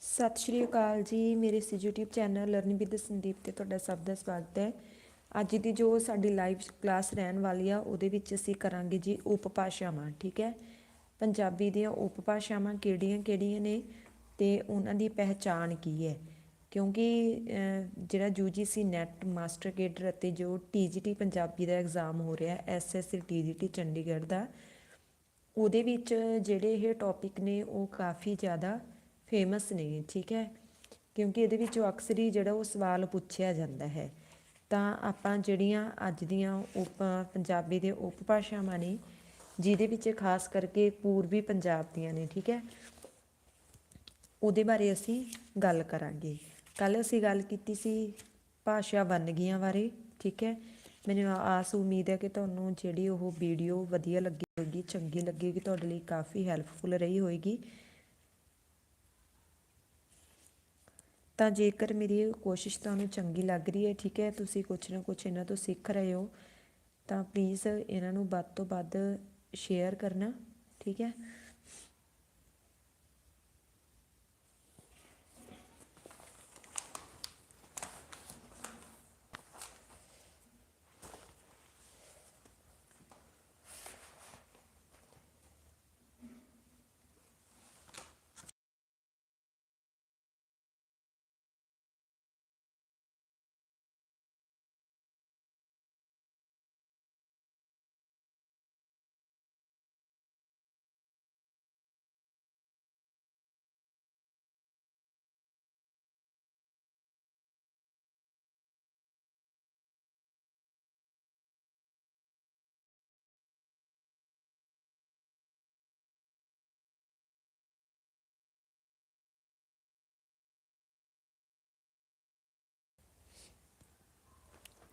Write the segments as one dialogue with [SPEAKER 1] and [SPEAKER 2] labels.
[SPEAKER 1] ਸਤਿ ਸ਼੍ਰੀ ਅਕਾਲ ਜੀ। ਮੇਰੇ ਸੀ YouTube channel learning with Sandeep ਤੇ ਤੁਹਾਡਾ ਸਭ ਦਾ ਸਵਾਗਤ ਹੈ। ਅੱਜ ਦੀ ਜੋ ਸਾਡੀ ਲਾਈਵ ਕਲਾਸ ਰਹਿਣ ਵਾਲੀ ਆ ਉਹਦੇ ਵਿੱਚ ਅਸੀਂ ਕਰਾਂਗੇ ਜੀ ਉਪਭਾਸ਼ਾਵਾਂ ਠੀਕ ਹੈ? ਪੰਜਾਬੀ ਦੀਆਂ ਉਪਭਾਸ਼ਾਵਾਂ ਕਿਹੜੀਆਂ-ਕਿਹੜੀਆਂ ਨੇ ਤੇ ਉਹਨਾਂ ਦੀ ਪਹਿਚਾਣ ਕੀ ਹੈ? ਕਿਉਂਕਿ ਅਹ, ਜਿਹੜਾ UGC ਨੈਟ ਮਾਸਟਰ ਕੇਡਰ ਅਤੇ ਜੋ TGT ਪੰਜਾਬੀ ਦਾ ਐਗਜ਼ਾਮ ਹੋ ਰਿਹਾ ਐਸਐਸਸੀ TGT ਚੰਡੀਗੜ੍ਹ ਦਾ ਉਹਦੇ ਵਿੱਚ ਜਿਹੜੇ ਇਹ ਟੌਪਿਕ ਨੇ ਉਹ ਕਾਫੀ ਜ਼ਿਆਦਾ ਫੇਮਸ ਨੇ, ਠੀਕ ਹੈ? ਕਿਉਂਕਿ ਇਹਦੇ ਵਿੱਚੋਂ ਅਕਸਰ ਹੀ ਜਿਹੜਾ ਉਹ ਸਵਾਲ ਪੁੱਛਿਆ ਜਾਂਦਾ ਹੈ। ਤਾਂ ਆਪਾਂ ਜਿਹੜੀਆਂ ਅੱਜ ਦੀਆਂ ਉਪ, ਪੰਜਾਬੀ ਦੇ ਉਪ ਭਾਸ਼ਾਵਾਂ ਨੇ, ਜਿਹਦੇ ਵਿੱਚ ਖਾਸ ਕਰਕੇ ਪੂਰਬੀ ਪੰਜਾਬ ਦੀਆਂ ਨੇ, ਠੀਕ ਹੈ? ਉਹਦੇ ਬਾਰੇ ਅਸੀਂ ਗੱਲ ਕਰਾਂਗੇ। ਕੱਲ ਅਸੀਂ ਗੱਲ ਕੀਤੀ ਸੀ ਭਾਸ਼ਾ ਵੰਨਗੀਆਂ ਬਾਰੇ, ਠੀਕ ਹੈ? ਮੈਨੂੰ ਆਸ, ਉਮੀਦ ਹੈ ਕਿ ਤੁਹਾਨੂੰ ਜਿਹੜੀ ਉਹ ਵੀਡੀਓ ਵਧੀਆ ਲੱਗੀ ਹੋਏਗੀ, ਚੰਗੀ ਲੱਗੇਗੀ, ਤੁਹਾਡੇ ਲਈ ਕਾਫੀ ਹੈਲਪਫੁਲ ਰਹੀ ਹੋਏਗੀ। ਤਾਂ ਜੇਕਰ ਮੇਰੀ ਇਹ ਕੋਸ਼ਿਸ਼ ਤੁਹਾਨੂੰ ਚੰਗੀ ਲੱਗ ਰਹੀ ਹੈ, ਠੀਕ ਹੈ, ਤੁਸੀਂ ਕੁਛ ਨਾ ਕੁਛ ਇਹਨਾਂ ਤੋਂ ਸਿੱਖ ਰਹੇ ਹੋ, ਤਾਂ ਪਲੀਜ਼ ਇਹਨਾਂ ਨੂੰ ਵੱਧ ਤੋਂ ਵੱਧ ਸ਼ੇਅਰ ਕਰਨਾ, ਠੀਕ ਹੈ।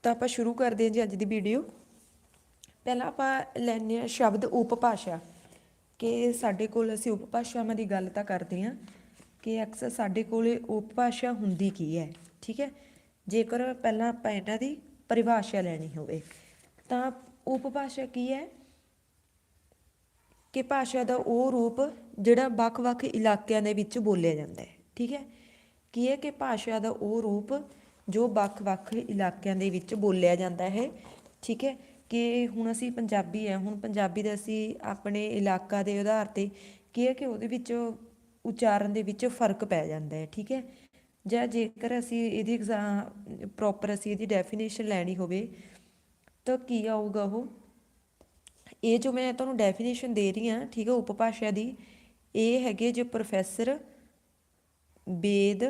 [SPEAKER 1] ਤਾਂ ਆਪਾਂ ਸ਼ੁਰੂ ਕਰਦੇ ਹਾਂ ਜੀ ਅੱਜ ਦੀ ਵੀਡੀਓ ਪਹਿਲਾਂ ਆਪਾਂ ਲੈਂਦੇ ਹਾਂ ਸ਼ਬਦ ਉਪਭਾਸ਼ਾ ਕਿ ਸਾਡੇ ਕੋਲ ਅਸੀਂ ਉਪਭਾਸ਼ਾਵਾਂ ਦੀ ਗੱਲ ਤਾਂ ਕਰਦੇ ਹਾਂ। ਕਿ ਅਕਸਰ ਸਾਡੇ ਕੋਲੇ ਉਪਭਾਸ਼ਾ ਹੁੰਦੀ ਕੀ ਹੈ, ਠੀਕ ਹੈ? ਜੇਕਰ ਪਹਿਲਾਂ ਆਪਾਂ ਇਹਨਾਂ ਦੀ ਪਰਿਭਾਸ਼ਾ ਲੈਣੀ ਹੋਵੇ, ਤਾਂ ਉਪਭਾਸ਼ਾ ਕੀ ਹੈ? ਕਿ ਭਾਸ਼ਾ ਦਾ ਉਹ ਰੂਪ ਜਿਹੜਾ ਵੱਖ-ਵੱਖ ਇਲਾਕਿਆਂ ਦੇ ਵਿੱਚ ਬੋਲਿਆ ਜਾਂਦਾ ਹੈ, ਠੀਕ ਹੈ? ਕੀ ਹੈ ਕਿ ਭਾਸ਼ਾ ਦਾ ਉਹ ਰੂਪ ਜੋ ਵੱਖ-ਵੱਖ ਇਲਾਕਿਆਂ ਦੇ ਵਿੱਚ ਬੋਲਿਆ ਜਾਂਦਾ ਹੈ। ਠੀਕ ਹੈ? ਕਿ ਹੁਣ ਅਸੀਂ ਪੰਜਾਬੀ ਹੈ, ਹੁਣ ਪੰਜਾਬੀ ਦਾ ਅਸੀਂ ਆਪਣੇ ਇਲਾਕਾ ਦੇ ਆਧਾਰ ਤੇ ਕੀ ਹੈ ਕਿ ਉਹਦੇ ਵਿੱਚ ਉਚਾਰਨ ਦੇ ਵਿੱਚ ਫ਼ਰਕ ਪੈ ਜਾਂਦਾ ਹੈ। ਠੀਕ ਹੈ? ਜਾਂ ਜੇਕਰ ਅਸੀਂ ਇਹਦੀ ਐਗਜ਼ਾਮ ਪ੍ਰੋਪਰ ਅਸੀਂ ਇਹਦੀ ਡੈਫੀਨੇਸ਼ਨ ਲੈਣੀ ਹੋਵੇ, ਤਾਂ ਕੀ ਆਊਗਾ ਉਹ? ਇਹ ਜੋ ਮੈਂ ਤੁਹਾਨੂੰ ਡੈਫੀਨੇਸ਼ਨ ਦੇ ਰਹੀ ਹਾਂ, ਠੀਕ ਹੈ, ਉਪਭਾਸ਼ਾ ਦੀ, ਇਹ ਹੈਗੇ ਜੋ ਪ੍ਰੋਫੈਸਰ ਵੇਦ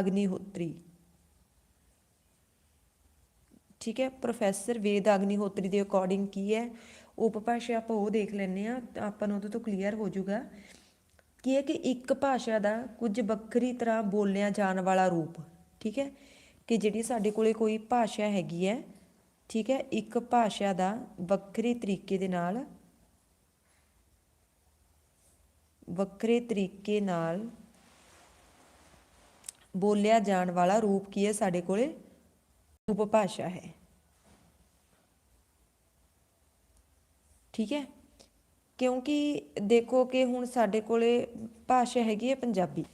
[SPEAKER 1] ਅਗਨੀਹੋਤਰੀ। ਠੀਕ ਹੈ, ਪ੍ਰੋਫੈਸਰ ਵੇਦ ਅਗਨੀਹੋਤਰੀ ਦੇ ਅਕੋਰਡਿੰਗ ਕੀ ਹੈ, ਉਪਭਾਸ਼ਾ ਆਪਾਂ ਉਹ ਦੇਖ ਲੈਂਦੇ ਆ ਆਪਾਂ ਨੂੰ ਉਹਦੇ ਤੋਂ ਕਲੀਅਰ ਹੋ ਜਾਊਗਾ ਕੀ ਹੈ ਕਿ ਇੱਕ ਭਾਸ਼ਾ ਦਾ ਕੁਝ ਵੱਖਰੀ ਤਰ੍ਹਾਂ ਬੋਲਿਆ ਜਾਣ ਵਾਲਾ ਰੂਪ, ਠੀਕ ਹੈ, ਕਿ ਜਿਹੜੀ ਸਾਡੇ ਕੋਲੇ ਕੋਈ ਭਾਸ਼ਾ ਹੈਗੀ ਹੈ, ਠੀਕ ਹੈ, ਇੱਕ ਭਾਸ਼ਾ ਦਾ ਵੱਖਰੇ ਤਰੀਕੇ ਦੇ ਨਾਲ, ਵੱਖਰੇ ਤਰੀਕੇ ਨਾਲ ਬੋਲਿਆ ਜਾਣ ਵਾਲਾ ਰੂਪ ਕੀ ਹੈ ਸਾਡੇ ਕੋਲੇ? ਉਪਭਾਸ਼ਾ ਹੈ। ਠੀਕ ਹੈ? ਕਿਉਂਕਿ ਦੇਖੋ ਕਿ ਹੁਣ ਸਾਡੇ ਕੋਲੇ ਭਾਸ਼ਾ ਹੈਗੀ ਹੈ ਪੰਜਾਬੀ।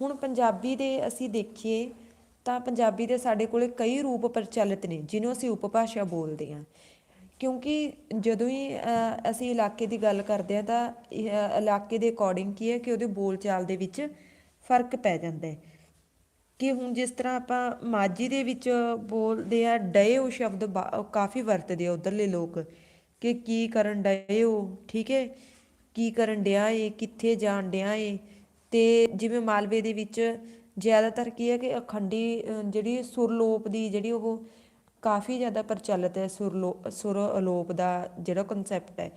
[SPEAKER 1] ਹੁਣ ਪੰਜਾਬੀ ਦੇ ਅਸੀਂ ਦੇਖੀਏ ਤਾਂ ਪੰਜਾਬੀ ਦੇ ਸਾਡੇ ਕੋਲੇ ਕਈ ਰੂਪ ਪ੍ਰਚਲਿਤ ਨੇ ਜਿਹਨੂੰ ਅਸੀਂ ਉਪਭਾਸ਼ਾ ਬੋਲਦੇ ਹਾਂ। ਕਿਉਂਕਿ ਜਦੋਂ ਹੀ ਅ, ਅਸੀਂ ਇਲਾਕੇ ਦੀ ਗੱਲ ਕਰਦੇ ਹਾਂ ਤਾਂ ਇਲਾਕੇ ਦੇ ਅਕੋਰਡਿੰਗ ਕੀ ਹੈ ਕਿ ਉਹਦੇ ਬੋਲਚਾਲ ਦੇ ਵਿੱਚ ਫ਼ਰਕ ਪੈ ਜਾਂਦਾ ਹੈ। ਕਿ ਹੁਣ ਜਿਸ ਤਰ੍ਹਾਂ ਆਪਾਂ ਮਾਝੀ ਦੇ ਵਿੱਚ ਬੋਲਦੇ ਆ, ਡਏ ਉਹ ਸ਼ਬਦ ਬਾ- ਕਾਫੀ ਵਰਤਦੇ ਆ ਉਧਰਲੇ ਲੋਕ ਕਿ ਕੀ ਕਰਨ ਡਏ ਹੋ ਠੀਕ ਹੈ? ਕੀ ਕਰਨ ਡਿਆ ਏ ਕਿੱਥੇ ਜਾਣ ਡਿਆ ਏ ਤੇ ਜਿਵੇਂ ਮਾਲਵੇ ਦੇ ਵਿੱਚ ਜ਼ਿਆਦਾਤਰ ਕੀ ਹੈ ਕਿ ਅਖੰਡੀ ਜਿਹੜੀ ਸੁਰਲੋਪ ਦੀ ਜਿਹੜੀ ਉਹ ਕਾਫੀ ਜ਼ਿਆਦਾ ਪ੍ਰਚਲਿਤ ਹੈ, ਸੁਰਲੋ ਸੁਰ ਅਲੋਪ ਦਾ ਜਿਹੜਾ ਕਨਸੈਪਟ ਹੈ,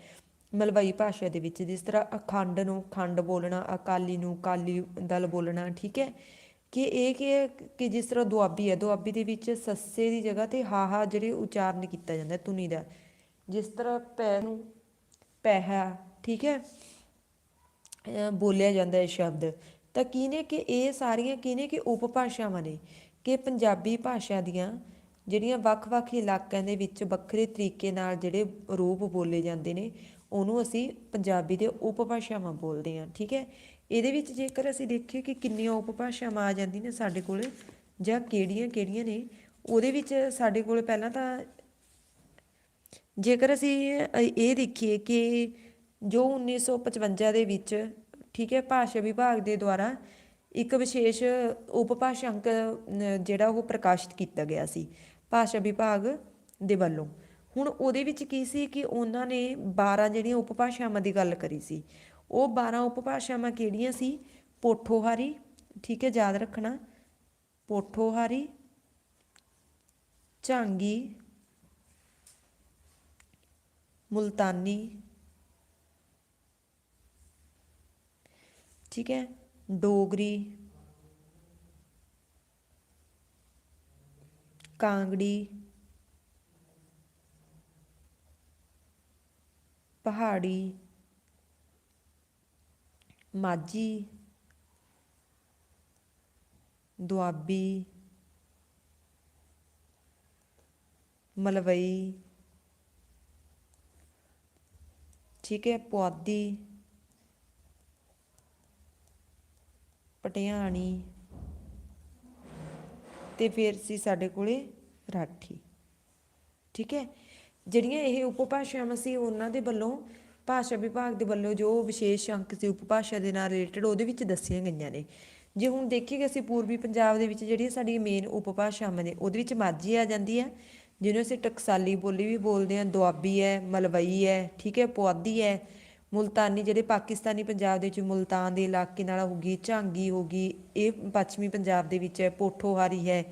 [SPEAKER 1] ਮਲਵਈ ਭਾਸ਼ਾ ਦੇ ਵਿੱਚ, ਜਿਸ ਤਰ੍ਹਾਂ ਅਖੰਡ ਨੂੰ ਖੰਡ ਬੋਲਣਾ, ਅਕਾਲੀ ਨੂੰ ਕਾਲੀ ਦਲ ਬੋਲਣਾ, ਠੀਕ ਹੈ? ਕਿ ਇਹ ਕੀ ਹੈ ਕਿ ਜਿਸ ਤਰ੍ਹਾਂ ਦੁਆਬੀ ਹੈ, ਦੁਆਬੀ ਦੇ ਵਿੱਚ ਸੱਸੇ ਦੀ ਜਗ੍ਹਾ ਤੇ ਹਾਹਾ ਜਿਹੜੇ ਉਚਾਰਨ ਕੀਤਾ ਜਾਂਦਾ ਹੈ, ਧੁਨੀ ਦਾ। ਜਿਸ ਤਰ੍ਹਾਂ ਪੈ ਨੂੰ ਪੈਹਾ ਠੀਕ ਹੈ? ਬੋਲਿਆ ਜਾਂਦਾ ਹੈ ਸ਼ਬਦ। ਤਾਂ ਕੀ ਨੇ ਕਿ ਇਹ ਸਾਰੀਆਂ ਕੀ ਕਿ ਉਪਭਾਸ਼ਾਵਾਂ ਨੇ ਕਿ ਪੰਜਾਬੀ ਭਾਸ਼ਾ ਦੀਆਂ ਜਿਹੜੀਆਂ ਵੱਖ-ਵੱਖ ਇਲਾਕਿਆਂ ਦੇ ਵਿੱਚ ਵੱਖਰੇ ਤਰੀਕੇ ਨਾਲ ਜਿਹੜੇ ਰੂਪ ਬੋਲੇ ਜਾਂਦੇ ਨੇ ਉਹਨੂੰ ਅਸੀਂ ਪੰਜਾਬੀ ਦੇ ਉਪਭਾਸ਼ਾਵਾਂ ਬੋਲਦੇ ਹਾਂ, ਠੀਕ ਹੈ? ਇਹਦੇ ਵਿੱਚ ਜੇਕਰ ਅਸੀਂ ਦੇਖੀਏ ਕਿ ਕਿੰਨੀਆਂ ਉਪਭਾਸ਼ਾਵਾਂ ਆ ਜਾਂਦੀਆਂ ਨੇ ਸਾਡੇ ਕੋਲ, ਜਾਂ ਕਿਹੜੀਆਂ ਕਿਹੜੀਆਂ ਨੇ, ਉਹਦੇ ਵਿੱਚ ਸਾਡੇ ਕੋਲ ਪਹਿਲਾਂ ਤਾਂ ਜੇਕਰ ਅਸੀਂ ਇਹ ਦੇਖੀਏ ਕਿ ਜੋ 1955 ਦੇ ਵਿੱਚ, ਠੀਕ ਹੈ, ਭਾਸ਼ਾ ਵਿਭਾਗ ਦੇ ਦੁਆਰਾ ਇੱਕ ਵਿਸ਼ੇਸ਼ ਉਪਭਾਸ਼ਾ ਅੰਕ ਜਿਹੜਾ ਉਹ ਪ੍ਰਕਾਸ਼ਿਤ ਕੀਤਾ ਗਿਆ ਸੀ, ਭਾਸ਼ਾ ਵਿਭਾਗ ਦੇ ਵੱਲੋਂ। ਹੁਣ ਉਹਦੇ ਵਿੱਚ ਕੀ ਸੀ ਕਿ ਉਹਨਾਂ ਨੇ 12 ਜਿਹੜੀਆਂ ਉਪਭਾਸ਼ਾਵਾਂ ਦੀ ਗੱਲ ਕਰੀ ਸੀ, ਉਹ 12 ਉਪਭਾਸ਼ਾਵਾਂ ਕਿਹੜੀਆਂ ਸੀ? ਪੋਠੋਹਾਰੀ, ਠੀਕ ਹੈ, ਯਾਦ ਰੱਖਣਾ, ਪੋਠੋਹਾਰੀ, ਝਾਂਗੀ, ਮੁਲਤਾਨੀ, ਠੀਕ ਹੈ, ਡੋਗਰੀ, ਕਾਂਗੜੀ ਪਹਾੜੀ, ਮਾਝੀ, ਦੁਆਬੀ, ਮਲਵਈ, ਠੀਕ ਹੈ, ਪੁਆਧੀ, ਪਟਿਆਣੀ ਤੇ ਫਿਰ ਸੀ ਸਾਡੇ ਕੋਲੇ ਰਾਠੀ, ਠੀਕ ਹੈ। ਜਿਹੜੀਆਂ ਇਹ ਉਪਭਾਸ਼ਾਵਾਂ ਸੀ, ਉਹਨਾਂ ਦੇ ਵੱਲੋਂ ਭਾਸ਼ਾ ਵਿਭਾਗ ਦੇ ਵੱਲੋਂ ਜੋ ਵਿਸ਼ੇਸ਼ ਅੰਕ ਸੀ, ਉਪਭਾਸ਼ਾ ਦੇ ਨਾਲ ਰਿਲੇਟਡ ਉਹਦੇ ਵਿੱਚ ਦੱਸੀਆਂ ਗਈਆਂ ਨੇ। ਜੇ ਹੁਣ ਦੇਖੀਏ ਅਸੀਂ ਪੂਰਬੀ ਪੰਜਾਬ ਦੇ ਵਿੱਚ ਜਿਹੜੀਆਂ ਸਾਡੀਆਂ ਮੇਨ ਉਪਭਾਸ਼ਾਵਾਂ ਨੇ, ਉਹਦੇ ਵਿੱਚ ਮਾਝੀ ਆ ਜਾਂਦੀ ਹੈ, ਜਿਹਨੂੰ ਅਸੀਂ ਟਕਸਾਲੀ ਬੋਲੀ ਵੀ ਬੋਲਦੇ ਹਾਂ, ਦੁਆਬੀ ਹੈ, ਮਲਵਈ ਹੈ, ਠੀਕ ਹੈ, ਪੁਆਧੀ ਹੈ, ਮੁਲਤਾਨੀ ਜਿਹੜੇ ਪਾਕਿਸਤਾਨੀ ਪੰਜਾਬ ਦੇ ਵਿੱਚ ਮੁਲਤਾਨ ਦੇ ਇਲਾਕੇ ਨਾਲ ਹੋ ਗਈ, ਝਾਂਗੀ ਹੋ ਗਈ, ਇਹ ਪੱਛਮੀ ਪੰਜਾਬ ਦੇ ਵਿੱਚ ਹੈ, ਪੋਠੋਹਾਰੀ ਹੈ,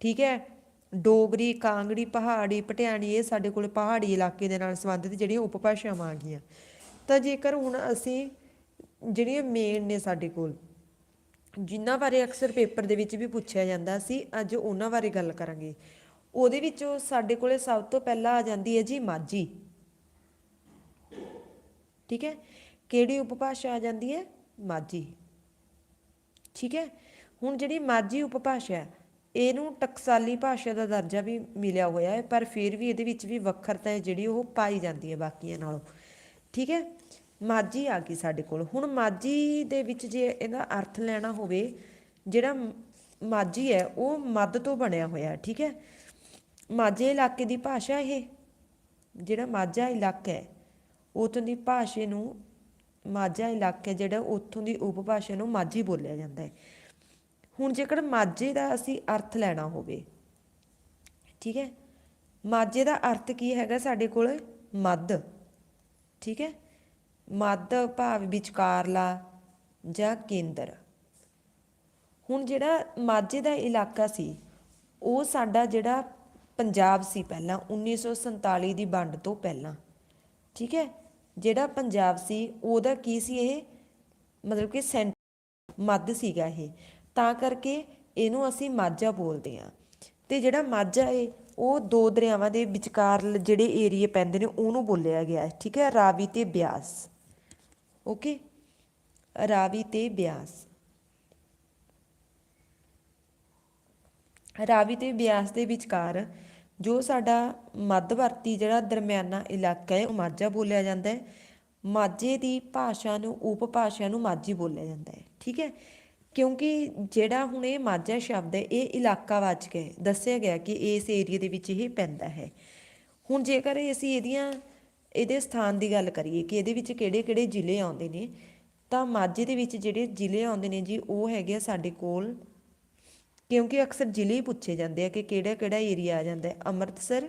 [SPEAKER 1] ਠੀਕ ਹੈ ਡੋਗਰੀ, ਕਾਂਗੜੀ, ਪਹਾੜੀ, ਪਟਿਆਣੀ, ਇਹ ਸਾਡੇ ਕੋਲ ਪਹਾੜੀ ਇਲਾਕੇ ਦੇ ਨਾਲ ਸੰਬੰਧਿਤ ਜਿਹੜੀਆਂ ਉਪਭਾਸ਼ਾਵਾਂ ਆ ਗਈਆਂ ਤਾਂ ਜੇਕਰ ਹੁਣ ਅਸੀਂ ਜਿਹੜੀਆਂ ਮੇਨ ਨੇ ਸਾਡੇ ਕੋਲ, ਜਿਨ੍ਹਾਂ ਬਾਰੇ ਅਕਸਰ ਪੇਪਰ ਦੇ ਵਿੱਚ ਵੀ ਪੁੱਛਿਆ ਜਾਂਦਾ ਸੀ, ਅੱਜ ਉਹਨਾਂ ਬਾਰੇ ਗੱਲ ਕਰਾਂਗੇ। ਉਹਦੇ ਵਿੱਚੋਂ ਸਾਡੇ ਕੋਲੇ ਸਭ ਤੋਂ ਪਹਿਲਾਂ ਆ ਜਾਂਦੀ ਹੈ ਜੀ ਮਾਝੀ। ਠੀਕ ਹੈ? ਕਿਹੜੀ ਉਪਭਾਸ਼ਾ ਆ ਜਾਂਦੀ ਹੈ? ਮਾਝੀ। ਠੀਕ ਹੈ? ਹੁਣ ਜਿਹੜੀ ਮਾਝੀ ਉਪਭਾਸ਼ਾ ਹੈ ਇਹਨੂੰ ਟਕਸਾਲੀ ਭਾਸ਼ਾ ਦਾ ਦਰਜਾ ਵੀ ਮਿਲਿਆ ਹੋਇਆ ਹੈ, ਪਰ ਫਿਰ ਵੀ ਇਹਦੇ ਵਿੱਚ ਵੀ ਵੱਖਰਤਾ ਹੈ ਜਿਹੜੀ ਉਹ ਪਾਈ ਜਾਂਦੀ ਹੈ ਬਾਕੀਆਂ ਨਾਲੋਂ। ਠੀਕ ਹੈ? ਮਾਝੀ ਆ ਗਈ ਸਾਡੇ ਕੋਲ। ਹੁਣ ਮਾਝੀ ਦੇ ਵਿੱਚ ਜੇ ਇਹਦਾ ਅਰਥ ਲੈਣਾ ਹੋਵੇ, ਜਿਹੜਾ ਮਾਝੀ ਹੈ, ਉਹ ਮੱਧ ਤੋਂ ਬਣਿਆ ਹੋਇਆ ਹੈ। ਠੀਕ ਹੈ? ਮਾਝੇ ਇਲਾਕੇ ਦੀ ਭਾਸ਼ਾ ਇਹ, ਜਿਹੜਾ ਮਾਝਾ ਇਲਾਕਾ ਹੈ, ਉਥੋਂ ਦੀ ਭਾਸ਼ਾ ਨੂੰ ਮਾਝਾ ਇਲਾਕਾ ਜਿਹੜਾ ਉੱਥੋਂ ਦੀ ਉਪਭਾਸ਼ਾ ਨੂੰ ਮਾਝੀ ਬੋਲਿਆ ਜਾਂਦਾ ਹੈ। ਹੁਣ ਜੇਕਰ ਮਾਝੇ ਦਾ ਅਸੀਂ ਅਰਥ ਲੈਣਾ ਹੋਵੇ, ਠੀਕ ਹੈ? ਮਾਝੇ ਦਾ ਅਰਥ ਕੀ ਹੈਗਾ ਸਾਡੇ ਕੋਲ? ਮੱਧ, ਠੀਕ ਹੈ? ਮੱਧ ਭਾਵ ਵਿਚਕਾਰਲਾ ਜਾਂ ਕੇਂਦਰ। ਹੁਣ ਜਿਹੜਾ ਮਾਝੇ ਦਾ ਇਲਾਕਾ ਸੀ, ਉਹ ਸਾਡਾ ਜਿਹੜਾ ਪੰਜਾਬ ਸੀ ਪਹਿਲਾਂ 1947 ਦੀ ਵੰਡ ਤੋਂ ਪਹਿਲਾਂ, ਠੀਕ ਹੈ? ਜਿਹੜਾ ਪੰਜਾਬ ਸੀ, ਉਹਦਾ ਕੀ ਸੀ ਇਹ? ਮਤਲਬ ਕਿ ਸੈਂਟਰ ਮੱਧ ਸੀਗਾ ਇਹ। ਤਾਂ ਕਰਕੇ ਇਹਨੂੰ ਅਸੀਂ ਮਾਝਾ ਬੋਲਦੇ ਹਾਂ। ਤੇ ਜਿਹੜਾ ਮਾਝਾ ਏ, ਉਹ ਦੋ ਦਰਿਆਵਾਂ ਦੇ ਵਿਚਕਾਰ ਜਿਹੜੇ ਏਰੀਏ ਪੈਂਦੇ ਨੇ, ਉਹਨੂੰ ਬੋਲਿਆ ਗਿਆ ਠੀਕ ਹੈ? ਰਾਵੀ ਤੇ ਬਿਆਸ। ਓਕੇ? ਰਾਵੀ ਤੇ ਬਿਆਸ। ਰਾਵੀ ਤੇ ਬਿਆਸ ਦੇ ਵਿਚਕਾਰ ਜੋ ਸਾਡਾ ਮੱਧਵਰਤੀ ਜਿਹੜਾ ਦਰਮਿਆਨਾ ਇਲਾਕਾ ਹੈ, ਉਹ ਮਾਝਾ ਬੋਲਿਆ ਜਾਂਦਾ ਹੈ। ਮਾਝੇ ਦੀ ਭਾਸ਼ਾ ਨੂੰ, ਉਪਭਾਸ਼ਾ ਨੂੰ ਮਾਝੀ ਬੋਲਿਆ ਜਾਂਦਾ ਹੈ। ਠੀਕ ਹੈ? ਕਿਉਂਕਿ ਜਿਹੜਾ ਹੁਣ ਇਹ ਮਾਝਾ ਸ਼ਬਦ ਹੈ, ਇਹ ਇਲਾਕਾ ਵਾਚ ਹੈ। ਦੱਸਿਆ ਗਿਆ ਕਿ ਇਸ ਏਰੀਆ ਦੇ ਵਿੱਚ ਇਹ ਪੈਂਦਾ ਹੈ। ਹੁਣ ਜੇਕਰ ਅਸੀਂ ਇਹਦੀਆਂ, ਇਹਦੇ ਸਥਾਨ ਦੀ ਗੱਲ ਕਰੀਏ ਕਿ ਇਹਦੇ ਵਿੱਚ ਕਿਹੜੇ ਕਿਹੜੇ ਜ਼ਿਲ੍ਹੇ ਆਉਂਦੇ ਨੇ, ਤਾਂ ਮਾਝੇ ਦੇ ਵਿੱਚ ਜਿਹੜੇ ਜ਼ਿਲ੍ਹੇ ਆਉਂਦੇ ਨੇ ਜੀ, ਉਹ ਹੈਗੇ ਆ ਸਾਡੇ ਕੋਲ। ਕਿਉਂਕਿ ਅਕਸਰ ਜ਼ਿਲ੍ਹੇ ਹੀ ਪੁੱਛੇ ਜਾਂਦੇ ਆ ਕਿ ਕਿਹੜਾ ਕਿਹੜਾ ਏਰੀਆ ਆ ਜਾਂਦਾ ਹੈ। ਅੰਮ੍ਰਿਤਸਰ,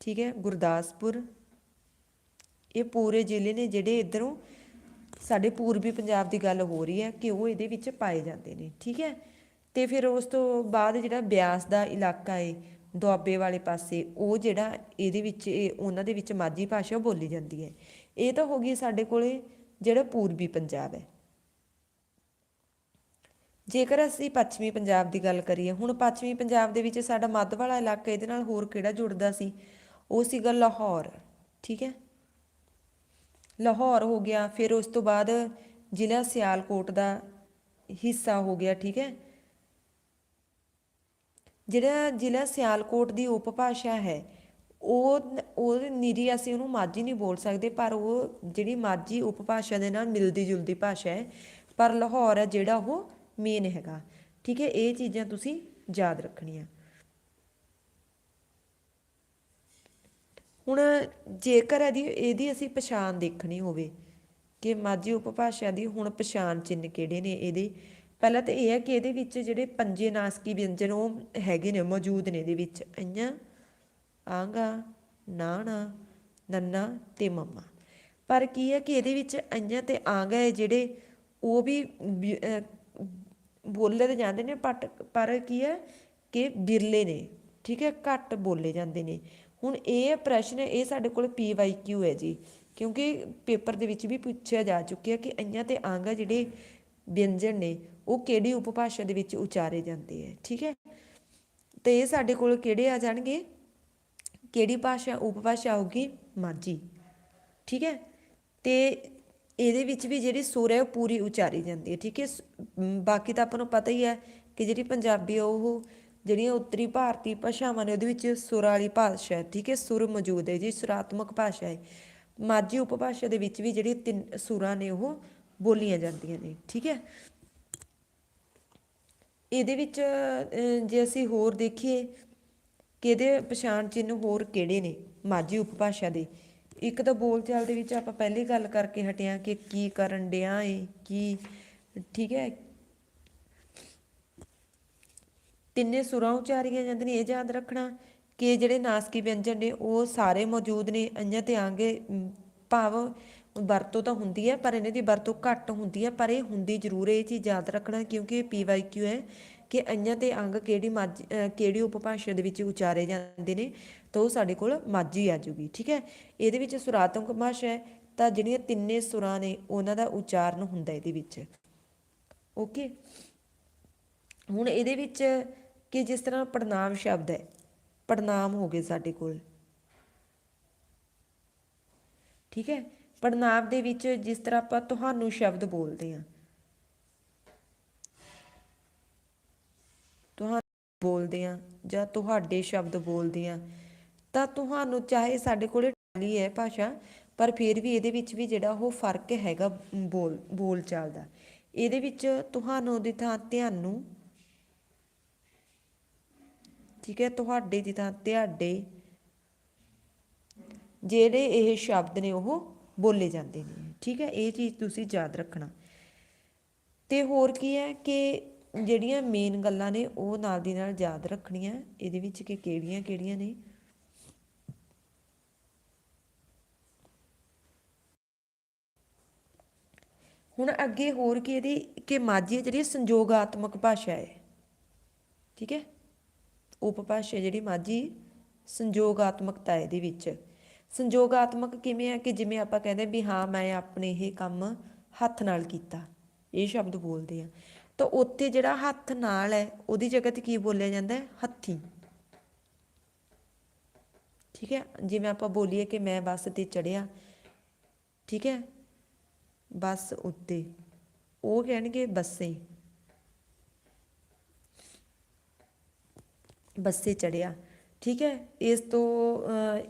[SPEAKER 1] ਠੀਕ ਹੈ, ਗੁਰਦਾਸਪੁਰ, ਇਹ ਪੂਰੇ ਜ਼ਿਲ੍ਹੇ ਨੇ ਜਿਹੜੇ ਇਧਰੋਂ ਸਾਡੇ ਪੂਰਬੀ ਪੰਜਾਬ ਦੀ ਗੱਲ ਹੋ ਰਹੀ ਹੈ ਕਿ ਉਹ ਇਹਦੇ ਵਿੱਚ ਪਾਏ ਜਾਂਦੇ ਨੇ, ਠੀਕ ਹੈ? ਤੇ ਫਿਰ ਉਸ ਤੋਂ ਬਾਅਦ ਜਿਹੜਾ ਬਿਆਸ ਦਾ ਇਲਾਕਾ ਏ, ਦੁਆਬੇ ਵਾਲੇ ਪਾਸੇ, ਉਹ ਜਿਹੜਾ ਇਹਦੇ ਵਿੱਚ ਇਹ ਉਹਨਾਂ ਦੇ ਵਿੱਚ ਮਾਝੀ ਭਾਸ਼ਾ ਬੋਲੀ ਜਾਂਦੀ ਹੈ। ਇਹ ਤਾਂ ਹੋ ਗਈ ਸਾਡੇ ਕੋਲੇ ਜਿਹੜਾ ਪੂਰਬੀ ਪੰਜਾਬ ਹੈ। ਜੇਕਰ ਅਸੀਂ ਪੱਛਮੀ ਪੰਜਾਬ ਦੀ ਗੱਲ ਕਰੀਏ, ਹੁਣ ਪੱਛਮੀ ਪੰਜਾਬ ਦੇ ਵਿੱਚ ਸਾਡਾ ਮੱਧ ਵਾਲਾ ਇਲਾਕਾ ਇਹਦੇ ਨਾਲ ਹੋਰ ਕਿਹੜਾ ਜੁੜਦਾ ਸੀ? ਉਹ ਸੀਗਾ ਲਾਹੌਰ, ਠੀਕ ਹੈ? ਲਾਹੌਰ ਹੋ ਗਿਆ, ਫਿਰ ਉਸ ਤੋਂ ਬਾਅਦ ਜ਼ਿਲ੍ਹਾ ਸਿਆਲਕੋਟ ਦਾ ਹਿੱਸਾ ਹੋ ਗਿਆ, ਠੀਕ ਹੈ। ਜਿਹੜਾ ਜ਼ਿਲ੍ਹਾ ਸਿਆਲਕੋਟ ਦੀ ਉਪਭਾਸ਼ਾ ਹੈ, ਉਹ ਉਹ ਨਿਰੀ ਅਸੀਂ ਉਹਨੂੰ ਮਾਝੀ ਨਹੀਂ ਬੋਲ ਸਕਦੇ, ਪਰ ਉਹ ਜਿਹੜੀ ਮਾਝੀ ਉਪਭਾਸ਼ਾ ਦੇ ਨਾਲ ਮਿਲਦੀ ਜੁਲਦੀ ਭਾਸ਼ਾ ਹੈ, ਪਰ ਲਾਹੌਰ ਹੈ ਜਿਹੜਾ ਉਹ ਮੇਨ ਹੈਗਾ। ਠੀਕ ਹੈ, ਇਹ ਚੀਜ਼ਾਂ ਤੁਸੀਂ ਯਾਦ ਰੱਖਣੀਆਂ। ਹੁਣ ਜੇਕਰ ਇਹਦੀ ਇਹਦੀ ਅਸੀਂ ਪਛਾਣ ਦੇਖਣੀ ਹੋਵੇ ਕਿ ਮਾਝੀ ਉਪਭਾਸ਼ਾ ਦੀ ਹੁਣ ਪਛਾਣ ਚਿੰਨ੍ਹ ਕਿਹੜੇ ਨੇ ਇਹਦੇ, ਪਹਿਲਾਂ ਤਾਂ ਇਹ ਹੈ ਕਿ ਇਹਦੇ ਵਿੱਚ ਜਿਹੜੇ ਪੰਜੇ ਨਾਸਕੀ ਵਿਅੰਜਨ ਉਹ ਹੈਗੇ ਨੇ, ਮੌਜੂਦ ਨੇ ਇਹਦੇ ਵਿੱਚ। ਅਈਆਂ, ਆਂਗਾ, ਨਾਣਾ, ਨੰਨਾ ਤੇ ਮੰਮਾ। ਪਰ ਕੀ ਹੈ ਕਿ ਇਹਦੇ ਵਿੱਚ ਅਈਆਂ ਤੇ ਆਂਗਾ ਹੈ ਜਿਹੜੇ, ਉਹ ਵੀ ਬੋਲੇ ਤਾਂ ਜਾਂਦੇ ਨੇ ਪਟ ਪਰ ਕੀ ਹੈ ਕਿ ਬਿਰਲੇ ਨੇ, ਠੀਕ ਹੈ, ਘੱਟ ਬੋਲੇ ਜਾਂਦੇ ਨੇ। ਹੁਣ ਇਹ ਪ੍ਰਸ਼ਨ ਹੈ, ਇਹ ਸਾਡੇ ਕੋਲ ਪੀ ਵਾਈ ਹੈ ਜੀ। ਕਿਉਂਕਿ ਪੇਪਰ ਦੇ ਵਿੱਚ ਵੀ ਪੁੱਛਿਆ ਜਾ ਚੁੱਕਿਆ ਕਿ ਅਈਆਂ ਤੇ ਆਂਗਾ ਜਿਹੜੇ ਵਿਅੰਜਨ ਨੇ, ਉਹ ਕਿਹੜੀ ਉਪਭਾਸ਼ਾ ਦੇ ਵਿੱਚ ਉਚਾਰੇ ਜਾਂਦੇ ਹੈ, ਠੀਕ ਹੈ? ਤੇ ਇਹ ਸਾਡੇ ਕੋਲ ਕਿਹੜੇ ਆ ਜਾਣਗੇ? ਕਿਹੜੀ ਭਾਸ਼ਾ, ਉਪਭਾਸ਼ਾ ਹੋਊਗੀ ਮਾਝੀ, ਠੀਕ ਹੈ? ਤੇ ਇਹਦੇ ਵਿੱਚ ਵੀ ਜਿਹੜੀ ਸੁਰ ਹੈ, ਉਹ ਪੂਰੀ ਉਚਾਰੀ ਜਾਂਦੀ ਹੈ, ਠੀਕ ਹੈ? ਬਾਕੀ ਤਾਂ ਆਪਾਂ ਨੂੰ ਪਤਾ ਹੀ ਹੈ ਕਿ ਜਿਹੜੀ ਪੰਜਾਬੀ ਆ, ਉਹ ਜਿਹੜੀਆਂ ਉੱਤਰੀ ਭਾਰਤੀ ਭਾਸ਼ਾਵਾਂ ਨੇ, ਉਹਦੇ ਵਿੱਚ ਸੁਰ ਵਾਲੀ ਭਾਸ਼ਾ ਹੈ, ਠੀਕ ਹੈ, ਸੁਰ ਮੌਜੂਦ ਹੈ, ਜੀ ਸੁਰਾਤਮਕ ਭਾਸ਼ਾ ਹੈ, ਮਾਝੀ ਉਪਭਾਸ਼ਾ ਦੇ ਵਿੱਚ ਵੀ ਜਿਹੜੀ ਤਿੰਨ ਸੁਰਾਂ ਨੇ, ਉਹ ਬੋਲੀਆਂ ਜਾਂਦੀਆਂ ਨੇ, ਠੀਕ ਹੈ। ਇਹਦੇ ਵਿੱਚ ਜੇ ਅਸੀਂ ਹੋਰ ਦੇਖੀਏ ਕਿ ਇਹਦੇ ਪਛਾਣ ਚਿੰਨ੍ਹ ਹੋਰ ਕਿਹੜੇ ਨੇ, ਮਾਝੀ ਉਪਭਾਸ਼ਾ ਦੇ? ਇੱਕ ਤਾਂ ਬੋਲਚਾਲ ਦੇ ਵਿੱਚ ਆਪਾਂ ਪਹਿਲੀ ਗੱਲ ਕਰਕੇ ਹਟਿਆ ਕਿ ਕੀ ਕਰਨ ਡਿਆ ਏ, ਕੀ, ਠੀਕ ਹੈ ਤਿੰਨੇ ਸੁਰਾਂ ਉਚਾਰੀਆਂ ਜਾਂਦੀਆਂ ਨੇ, ਇਹ ਯਾਦ ਰੱਖਣਾ ਕਿ ਜਿਹੜੇ ਨਾਸਕੀ ਵਿਅੰਜਨ ਨੇ, ਉਹ ਸਾਰੇ ਮੌਜੂਦ ਨੇ ਅੰਨ੍ਹਾਂ ਤੇ ਆਂਗੇ ਭਾਵ ਵਰਤੋਂ ਤਾਂ ਹੁੰਦੀ ਹੈ, ਪਰ ਇਹਨਾਂ ਦੀ ਵਰਤੋਂ ਘੱਟ ਹੁੰਦੀ ਹੈ, ਪਰ ਇਹ ਹੁੰਦੀ ਜ਼ਰੂਰ ਹੈ, ਇਹ ਚੀਜ਼ ਯਾਦ ਰੱਖਣਾ ਕਿਉਂਕਿ ਇਹ ਪੀਵਾਈਕਿਊ ਹੈ ਕਿ ਅੰਨ੍ਹਾਂ ਤੇ ਅੰਗ ਕਿਹੜੀ ਮੱਝ ਕਿਹੜੀ ਉਪਭਾਸ਼ਾ ਦੇ ਵਿੱਚ ਉਚਾਰੇ ਜਾਂਦੇ ਨੇ, ਤਾਂ ਉਹ ਸਾਡੇ ਕੋਲ ਮਾਝੀ ਆ ਜੂਗੀ, ਠੀਕ ਹੈ? ਇਹਦੇ ਵਿੱਚ ਸੁਰਾਤਮਕ ਭਾਸ਼ਾ ਹੈ, ਤਾਂ ਜਿਹੜੀਆਂ ਤਿੰਨੇ ਸੁਰਾਂ ਨੇ, ਉਹਨਾਂ ਦਾ ਉਚਾਰਨ ਹੁੰਦਾ ਇਹਦੇ ਵਿੱਚ। ਓਕੇ? ਹੁਣ ਇਹਦੇ ਵਿੱਚ ਕਿ ਜਿਸ ਤਰ੍ਹਾਂ ਪੜਨਾਮ ਸ਼ਬਦ ਹੈ ਪੜਨਾਮ ਹੋ ਗਏ ਸਾਡੇ ਕੋਲ। ਠੀਕ ਹੈ? ਪੜਨਾਮ ਦੇ ਵਿੱਚ ਜਿਸ ਤਰ੍ਹਾਂ ਆਪਾਂ ਤੁਹਾਨੂੰ ਸ਼ਬਦ ਬੋਲਦੇ ਹਾਂ। ਤੁਹਾਨੂੰ ਬੋਲਦੇ ਆ ਜਾਂ ਤੁਹਾਡੇ ਸ਼ਬਦ ਬੋਲਦੇ ਆ ਤਾਂ ਤੁਹਾਨੂੰ ਚਾਹੇ ਸਾਡੇ ਕੋਲੇ ਟਾਲੀ ਹੈ ਭਾਸ਼ਾ, ਪਰ ਫਿਰ ਵੀ ਇਹਦੇ ਵਿੱਚ ਵੀ ਜਿਹੜਾ ਉਹ ਫ਼ਰਕ ਹੈਗਾ ਬੋਲ ਬੋਲ ਚਾਲ ਦਾ। ਇਹਦੇ ਵਿੱਚ ਤੁਹਾਨੂੰ ਦੀ ਥਾਂ ਧਿਆਨ ਨੂੰ ਠੀਕ ਹੈ, ਤੁਹਾਡੇ ਦੀ ਥਾਂ ਤੁਹਾਡੇ ਜਿਹੜੇ ਇਹ ਸ਼ਬਦ ਨੇ ਉਹ ਬੋਲੇ ਜਾਂਦੇ ਨੇ। ਠੀਕ ਹੈ, ਇਹ ਚੀਜ਼ ਤੁਸੀਂ ਯਾਦ ਰੱਖਣਾ। ਤੇ ਹੋਰ ਕੀ ਹੈ ਕਿ ਜਿਹੜੀਆਂ ਮੇਨ ਗੱਲਾਂ ਨੇ ਉਹ ਨਾਲ ਦੀ ਨਾਲ ਯਾਦ ਰੱਖਣੀਆਂ, ਇਹਦੇ ਵਿੱਚ ਕਿ ਕਿਹੜੀਆਂ ਕਿਹੜੀਆਂ ਨੇ? ਹੁਣ ਅੱਗੇ ਹੋਰ ਕੀ ਇਹਦੀ ਕਿ ਮਾਝੀ ਜਿਹੜੀ ਸੰਯੋਗਾਤਮਕ ਭਾਸ਼ਾ ਹੈ। ਠੀਕ ਹੈ ਉਪਭਾਸ਼ਾ ਜਿਹੜੀ ਮਾਝੀ ਸੰਯੋਗਾਤਮਕਤਾ ਹੈ ਇਹਦੇ ਵਿੱਚ। ਸੰਯੋਗਾਤਮਕ ਕਿਵੇਂ ਹੈ ਕਿ ਜਿਵੇਂ ਆਪਾਂ ਕਹਿੰਦੇ ਵੀ ਹਾਂ, ਮੈਂ ਆਪਣੇ ਇਹ ਕੰਮ ਹੱਥ ਨਾਲ ਕੀਤਾ। ਇਹ ਸ਼ਬਦ ਬੋਲਦੇ ਆ। ਤਾਂ ਉੱਥੇ ਜਿਹੜਾ ਹੱਥ ਨਾਲ ਹੈ, ਉਹਦੀ ਜਗ੍ਹਾ ਤੇ ਕੀ ਬੋਲਿਆ ਜਾਂਦਾ ਹੈ? ਹੱਥੀ। ਠੀਕ ਹੈ? ਜਿਵੇਂ ਆਪਾਂ ਬੋਲੀਏ ਕਿ ਮੈਂ ਬੱਸ ਤੇ ਚੜਿਆ ਠੀਕ ਹੈ? ਬੱਸ ਉੱਤੇ। ਉਹ ਕਹਿਣਗੇ ਬੱਸੇ। ਬੱਸੇ ਚੜਿਆ ਠੀਕ ਹੈ? ਇਸ ਤੋਂ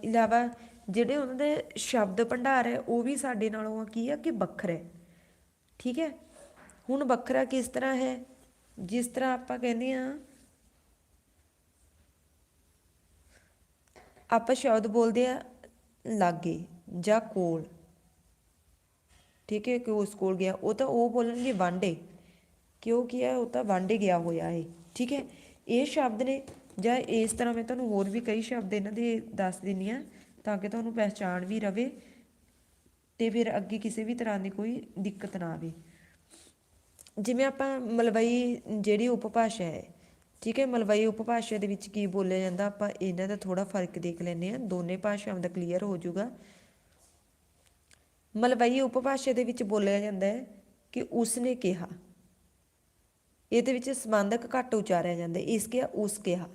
[SPEAKER 1] ਇਲਾਵਾ ਜਿਹੜੇ ਉਹਨਾਂ ਦੇ ਸ਼ਬਦ ਭੰਡਾਰ ਹੈ, ਉਹ ਵੀ ਸਾਡੇ ਨਾਲੋਂ ਕੀ ਹੈ ਕਿ ਵੱਖਰਾ ਹੈ। ਠੀਕ ਹੈ? ਹੁਣ ਵੱਖਰਾ ਕਿਸ ਤਰ੍ਹਾਂ ਹੈ? ਜਿਸ ਤਰ੍ਹਾਂ ਆਪਾਂ ਕਹਿੰਦੇ ਆ ਆਪਾਂ ਸ਼ਬਦ ਬੋਲਦੇ ਆ ਲਾਗੇ ਜਾਂ ਕੋਲ। ਠੀਕ ਹੈ? ਕਿ ਉਸ ਕੋਲ ਗਿਆ। ਉਹ ਤਾਂ ਉਹ ਬੋਲਣਗੇ ਵਾਂਡੇ। ਕਿਉਂ ਕੀ ਹੈ? ਉਹ ਤਾਂ ਵਾਂਡੇ ਗਿਆ ਹੋਇਆ ਹੈ। ਠੀਕ ਹੈ? ਇਹ ਸ਼ਬਦ ਨੇ ਜਾਂ ਇਸ ਤਰ੍ਹਾਂ ਮੈਂ ਤੁਹਾਨੂੰ ਹੋਰ ਵੀ ਕਈ ਸ਼ਬਦ ਇਹਨਾਂ ਦੇ ਦੱਸ ਦਿੰਨੀ ਆ ਤਾਂ ਕਿ ਤੁਹਾਨੂੰ ਪਹਿਚਾਣ ਵੀ ਰਵੇ ਤੇ ਫਿਰ ਅੱਗੇ ਕਿਸੇ ਵੀ ਤਰ੍ਹਾਂ ਦੀ ਕੋਈ ਦਿੱਕਤ ਨਾ ਆਵੇ। ਜਿਵੇਂ ਆਪਾਂ ਮਲਵਈ ਜਿਹੜੀ ਉਪਭਾਸ਼ਾ ਹੈ, ਠੀਕ ਹੈ, ਮਲਵਈ ਉਪਭਾਸ਼ਾ ਦੇ ਵਿੱਚ ਕੀ ਬੋਲਿਆ ਜਾਂਦਾ, ਆਪਾਂ ਇਹਨਾਂ ਦਾ ਥੋੜਾ ਫ਼ਰਕ ਦੇਖ ਲੈਂਦੇ ਆ ਦੋਨੇ ਭਾਸ਼ਾਵਾਂ ਦਾ ਕਲੀਅਰ ਹੋ ਜਾਊਗਾ। ਮਲਵਈ ਉਪਭਾਸ਼ਾ ਦੇ ਵਿੱਚ ਬੋਲਿਆ ਜਾਂਦਾ ਹੈ ਕਿ ਉਸਨੇ ਕਿਹਾ। ਇਹਦੇ ਵਿੱਚ ਸੰਬੰਧਕ ਘੱਟ ਉਚਾਰਿਆ ਜਾਂਦਾ, ਇਸ ਕਿਹਾ, ਉਸ ਕਿਹਾ।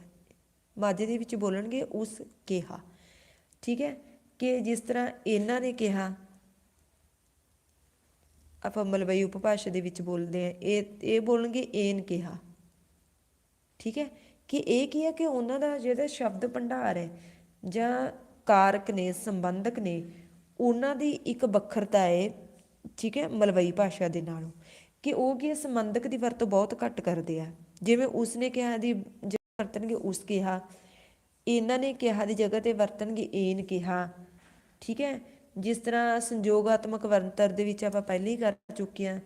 [SPEAKER 1] ਮਾਝੇ ਦੇ ਵਿੱਚ ਬੋਲਣਗੇ ਉਸ ਕਿਹਾ। ਠੀਕ ਹੈ? ਕਿ ਜਿਸ ਤਰ੍ਹਾਂ ਇਹਨਾਂ ਨੇ ਕਿਹਾ, ਆਪਾਂ ਮਲਵਈ ਉਪਭਾਸ਼ਾ ਦੇ ਵਿੱਚ ਬੋਲਦੇ ਆ ਇਹ ਇਹ ਬੋਲਣਗੇ ਏਨ ਕਿਹਾ। ਠੀਕ ਹੈ? ਕਿ ਇਹ ਕੀ ਹੈ ਕਿ ਉਹਨਾਂ ਦਾ ਜਿਹੜਾ ਸ਼ਬਦ ਭੰਡਾਰ ਹੈ ਜਾਂ ਕਾਰਕ ਨੇ, ਸੰਬੰਧਕ ਨੇ, ਉਹਨਾਂ ਦੀ ਇੱਕ ਵੱਖਰਤਾ ਹੈ, ਠੀਕ ਹੈ, ਮਲਵਈ ਭਾਸ਼ਾ ਦੇ ਨਾਲੋਂ। ਕਿ ਉਹ ਕੀ ਸੰਬੰਧਕ ਦੀ ਵਰਤੋਂ ਬਹੁਤ ਘੱਟ ਕਰਦੇ ਆ। ਜਿਵੇਂ ਉਸਨੇ ਕਿਹਾ ਦੀ ਵਰਤਣਗੇ ਉਸ ਕਿਹਾ। ਇਹਨਾਂ ਨੇ ਕਿਹਾ ਦੀ ਜਗ੍ਹਾ ਤੇ ਵਰਤਣਗੇ ਏਨ ਕਿਹਾ। ਠੀਕ ਹੈ? ਜਿਸ ਤਰ੍ਹਾਂ ਸੰਯੋਗਾਤਮਕ ਵਰਤਰ ਦੇ ਵਿੱਚ ਆਪਾਂ ਪਹਿਲਾਂ ਹੀ ਕਰ ਚੁੱਕੇ ਹਾਂ।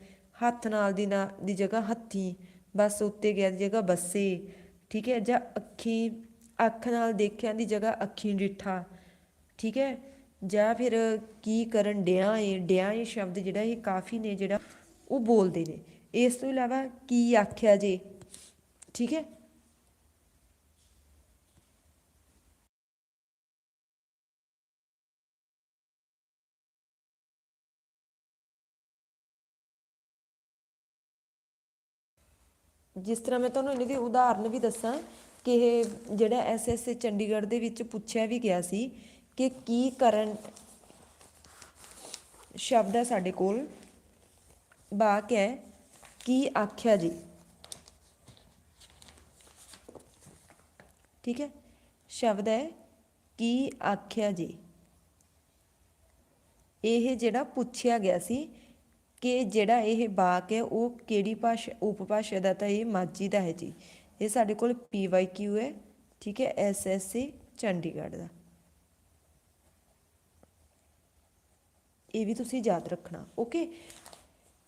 [SPEAKER 1] ਹੱਥ ਨਾਲ ਦੀ ਨਾ, ਦੀ ਜਗ੍ਹਾ ਹੱਥੀ, ਬਸ ਉੱਤੇ ਗਿਆ ਦੀ ਜਗ੍ਹਾ ਬੱਸੇ। ਠੀਕ ਹੈ? ਜਾਂ ਅੱਖੀ, ਅੱਖ ਨਾਲ ਦੇਖਿਆ ਦੀ ਜਗ੍ਹਾ ਅੱਖੀ ਡਿੱਠਾ। ਠੀਕ ਹੈ? ਜਾਂ ਫਿਰ ਕੀ ਕਰਨ ਡਿਆ ਏ ਡਿਆ ਏ ਸ਼ਬਦ ਜਿਹੜਾ ਇਹ ਕਾਫੀ ਨੇ ਜਿਹੜਾ ਉਹ ਬੋਲਦੇ ਨੇ। ਇਸ ਤੋਂ ਇਲਾਵਾ ਕੀ ਆਖਿਆ ਜੇ? ਠੀਕ ਹੈ? ਜਿਸ ਤਰ੍ਹਾਂ ਮੈਂ ਤੁਹਾਨੂੰ ਇਹਨਾਂ ਦੀ ਉਦਾਹਰਨ ਵੀ ਦੱਸਾਂ ਕਿ ਇਹ ਜਿਹੜਾ ਐਸਐਸਏ ਚੰਡੀਗੜ੍ਹ ਦੇ ਵਿੱਚ ਪੁੱਛਿਆ ਵੀ ਗਿਆ ਸੀ ਕਿ ਕੀ ਕਰਨ ਸ਼ਬਦ ਹੈ ਸਾਡੇ ਕੋਲ ਬਾਕ ਹੈ, ਕੀ ਆਖਿਆ ਜੀ? ਠੀਕ ਹੈ? ਸ਼ਬਦ ਹੈ, ਕੀ ਆਖਿਆ ਜੀ? ਇਹ ਜਿਹੜਾ ਪੁੱਛਿਆ ਗਿਆ ਸੀ ਕਿ ਜਿਹੜਾ ਇਹ ਵਾਕ ਹੈ, ਉਹ ਕਿਹੜੀ ਭਾਸ਼ਾ ਉਪਭਾਸ਼ਾ ਦਾ ਤਾਂ ਇਹ ਮਾਝੀ ਦਾ ਹੈ ਜੀ। ਇਹ ਸਾਡੇ ਕੋਲ ਪੀਵਾਈਕਿਊ ਹੈ, ਠੀਕ ਹੈ ਐਸਐਸਸੀ ਚੰਡੀਗੜ੍ਹ ਦਾ। ਇਹ ਵੀ ਤੁਸੀਂ ਯਾਦ ਰੱਖਣਾ, ਓਕੇ?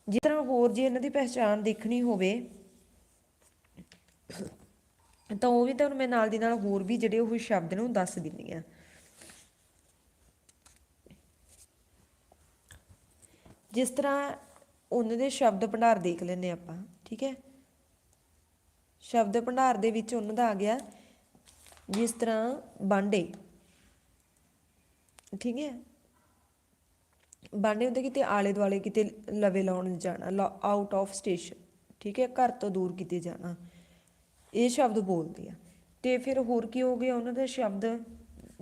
[SPEAKER 1] ਜਿਸ ਤਰ੍ਹਾਂ ਹੋਰ ਜੇ ਇਹਨਾਂ ਦੀ ਪਹਿਚਾਣ ਦੇਖਣੀ ਹੋਵੇ, ਤਾਂ ਉਹ ਵੀ ਤੁਹਾਨੂੰ ਮੈਂ ਨਾਲ ਦੀ ਨਾਲ ਹੋਰ ਵੀ ਜਿਹੜੇ ਉਹ ਸ਼ਬਦ ਨੇ ਉਹ ਦੱਸ ਦਿੰਦੀ ਆ ਜਿਸ ਤਰ੍ਹਾਂ ਉਹਨਾਂ ਦੇ ਸ਼ਬਦ ਭੰਡਾਰ ਦੇਖ ਲੈਨੇ ਆਪਾਂ, ਠੀਕ ਹੈ? ਸ਼ਬਦ ਭੰਡਾਰ ਦੇ ਵਿੱਚ ਉਹਨਾਂ ਦਾ ਆ ਗਿਆ, ਜਿਸ ਤਰ੍ਹਾਂ ਬਾਂਡੇ, ਠੀਕ ਹੈ? ਬਾਂਡੇ ਹੁੰਦੇ ਕਿਤੇ ਆਲੇ ਦੁਆਲੇ ਕਿਤੇ ਲਵੇ ਲਾਉਣ ਜਾਣਾ ਆਊਟ ਆਫ ਸਟੇਸ਼ਨ ਠੀਕ ਹੈ? ਘਰ ਤੋਂ ਦੂਰ ਕਿਤੇ ਜਾਣਾ। ਇਹ ਸ਼ਬਦ ਬੋਲਦੇ ਆ। ਤੇ ਫਿਰ ਹੋਰ ਕੀ ਹੋ ਗਿਆ? ਉਹਨਾਂ ਦੇ ਸ਼ਬਦ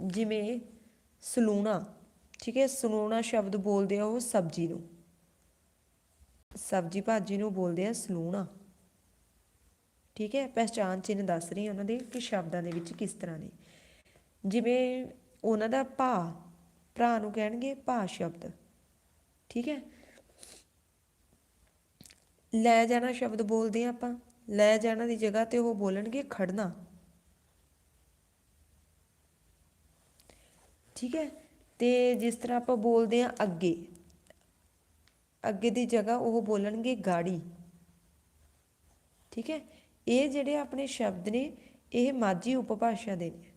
[SPEAKER 1] ਜਿਵੇਂ ਸਲੂਣਾ, ਠੀਕ ਹੈ? ਸਲੂਣਾ ਸ਼ਬਦ ਬੋਲਦੇ ਆ ਉਹ ਸਬਜ਼ੀ ਨੂੰ। ਸਬਜ਼ੀ ਭਾਜੀ ਨੂੰ ਬੋਲਦੇ ਆ ਸਲੂਣਾ। ਠੀਕ ਹੈ? ਪਹਿਚਾਨ ਚਿੰਨ੍ਹ ਦੱਸ ਰਹੀ ਉਹਨਾਂ ਦੇ ਕਿ ਸ਼ਬਦਾਂ ਦੇ ਵਿੱਚ ਕਿਸ ਤਰ੍ਹਾਂ ਨੇ। ਜਿਵੇਂ ਉਹਨਾਂ ਦਾ ਭਾ, ਭਰਾ ਨੂੰ ਕਹਿਣਗੇ ਭਾ ਸ਼ਬਦ। ਠੀਕ ਹੈ? ਲੈ ਜਾਣਾ ਸ਼ਬਦ ਬੋਲਦੇ ਆ ਆਪਾਂ। ਲੈ ਜਾਣਾ ਦੀ ਜਗ੍ਹਾ ਤੇ ਉਹ ਬੋਲਣਗੇ ਖੜਨਾ। ਠੀਕ ਹੈ? ਤੇ ਜਿਸ ਤਰ੍ਹਾਂ ਆਪਾਂ ਬੋਲਦੇ ਆ ਅੱਗੇ। ਅੱਗੇ ਦੀ ਜਗ੍ਹਾ ਉਹ ਬੋਲਣਗੇ ਗਾੜੀ। ਠੀਕ ਹੈ? ਇਹ ਜਿਹੜੇ ਆਪਣੇ ਸ਼ਬਦ ਨੇ, ਇਹ ਮਾਝੀ ਉਪਭਾਸ਼ਾ ਦੇ ਨੇ।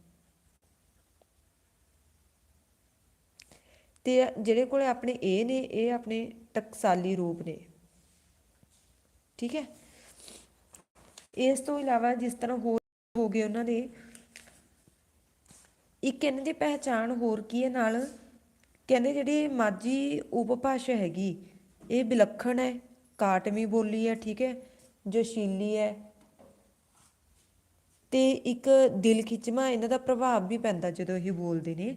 [SPEAKER 1] ਤੇ ਜਿਹੜੇ ਕੋਲੇ ਆਪਣੇ ਇਹ ਨੇ, ਇਹ ਆਪਣੇ ਟਕਸਾਲੀ ਰੂਪ ਨੇ। ਠੀਕ ਹੈ? ਇਸ ਤੋਂ ਇਲਾਵਾ ਜਿਸ ਤਰ੍ਹਾਂ ਹੋਰ ਹੋ ਗਏ ਉਹਨਾਂ ਦੇ, ਇੱਕ ਇਹਨਾਂ ਦੀ ਪਹਿਚਾਣ ਹੋਰ ਕੀ ਹੈ ਨਾਲ? ਕਹਿੰਦੇ ਜਿਹੜੀ ਮਾਝੀ ਉਪਭਾਸ਼ਾ ਹੈਗੀ ਇਹ ਵਿਲੱਖਣ ਹੈ, ਕਾਟਵੀ ਬੋਲੀ ਹੈ, ਠੀਕ ਹੈ ਜੋਸ਼ੀਲੀ ਹੈ। ਤੇ ਇੱਕ ਦਿਲ ਖਿੱਚਵਾ, ਇਹਨਾਂ ਦਾ ਪ੍ਰਭਾਵ ਵੀ ਪੈਂਦਾ ਜਦੋਂ ਇਹ ਬੋਲਦੇ ਨੇ।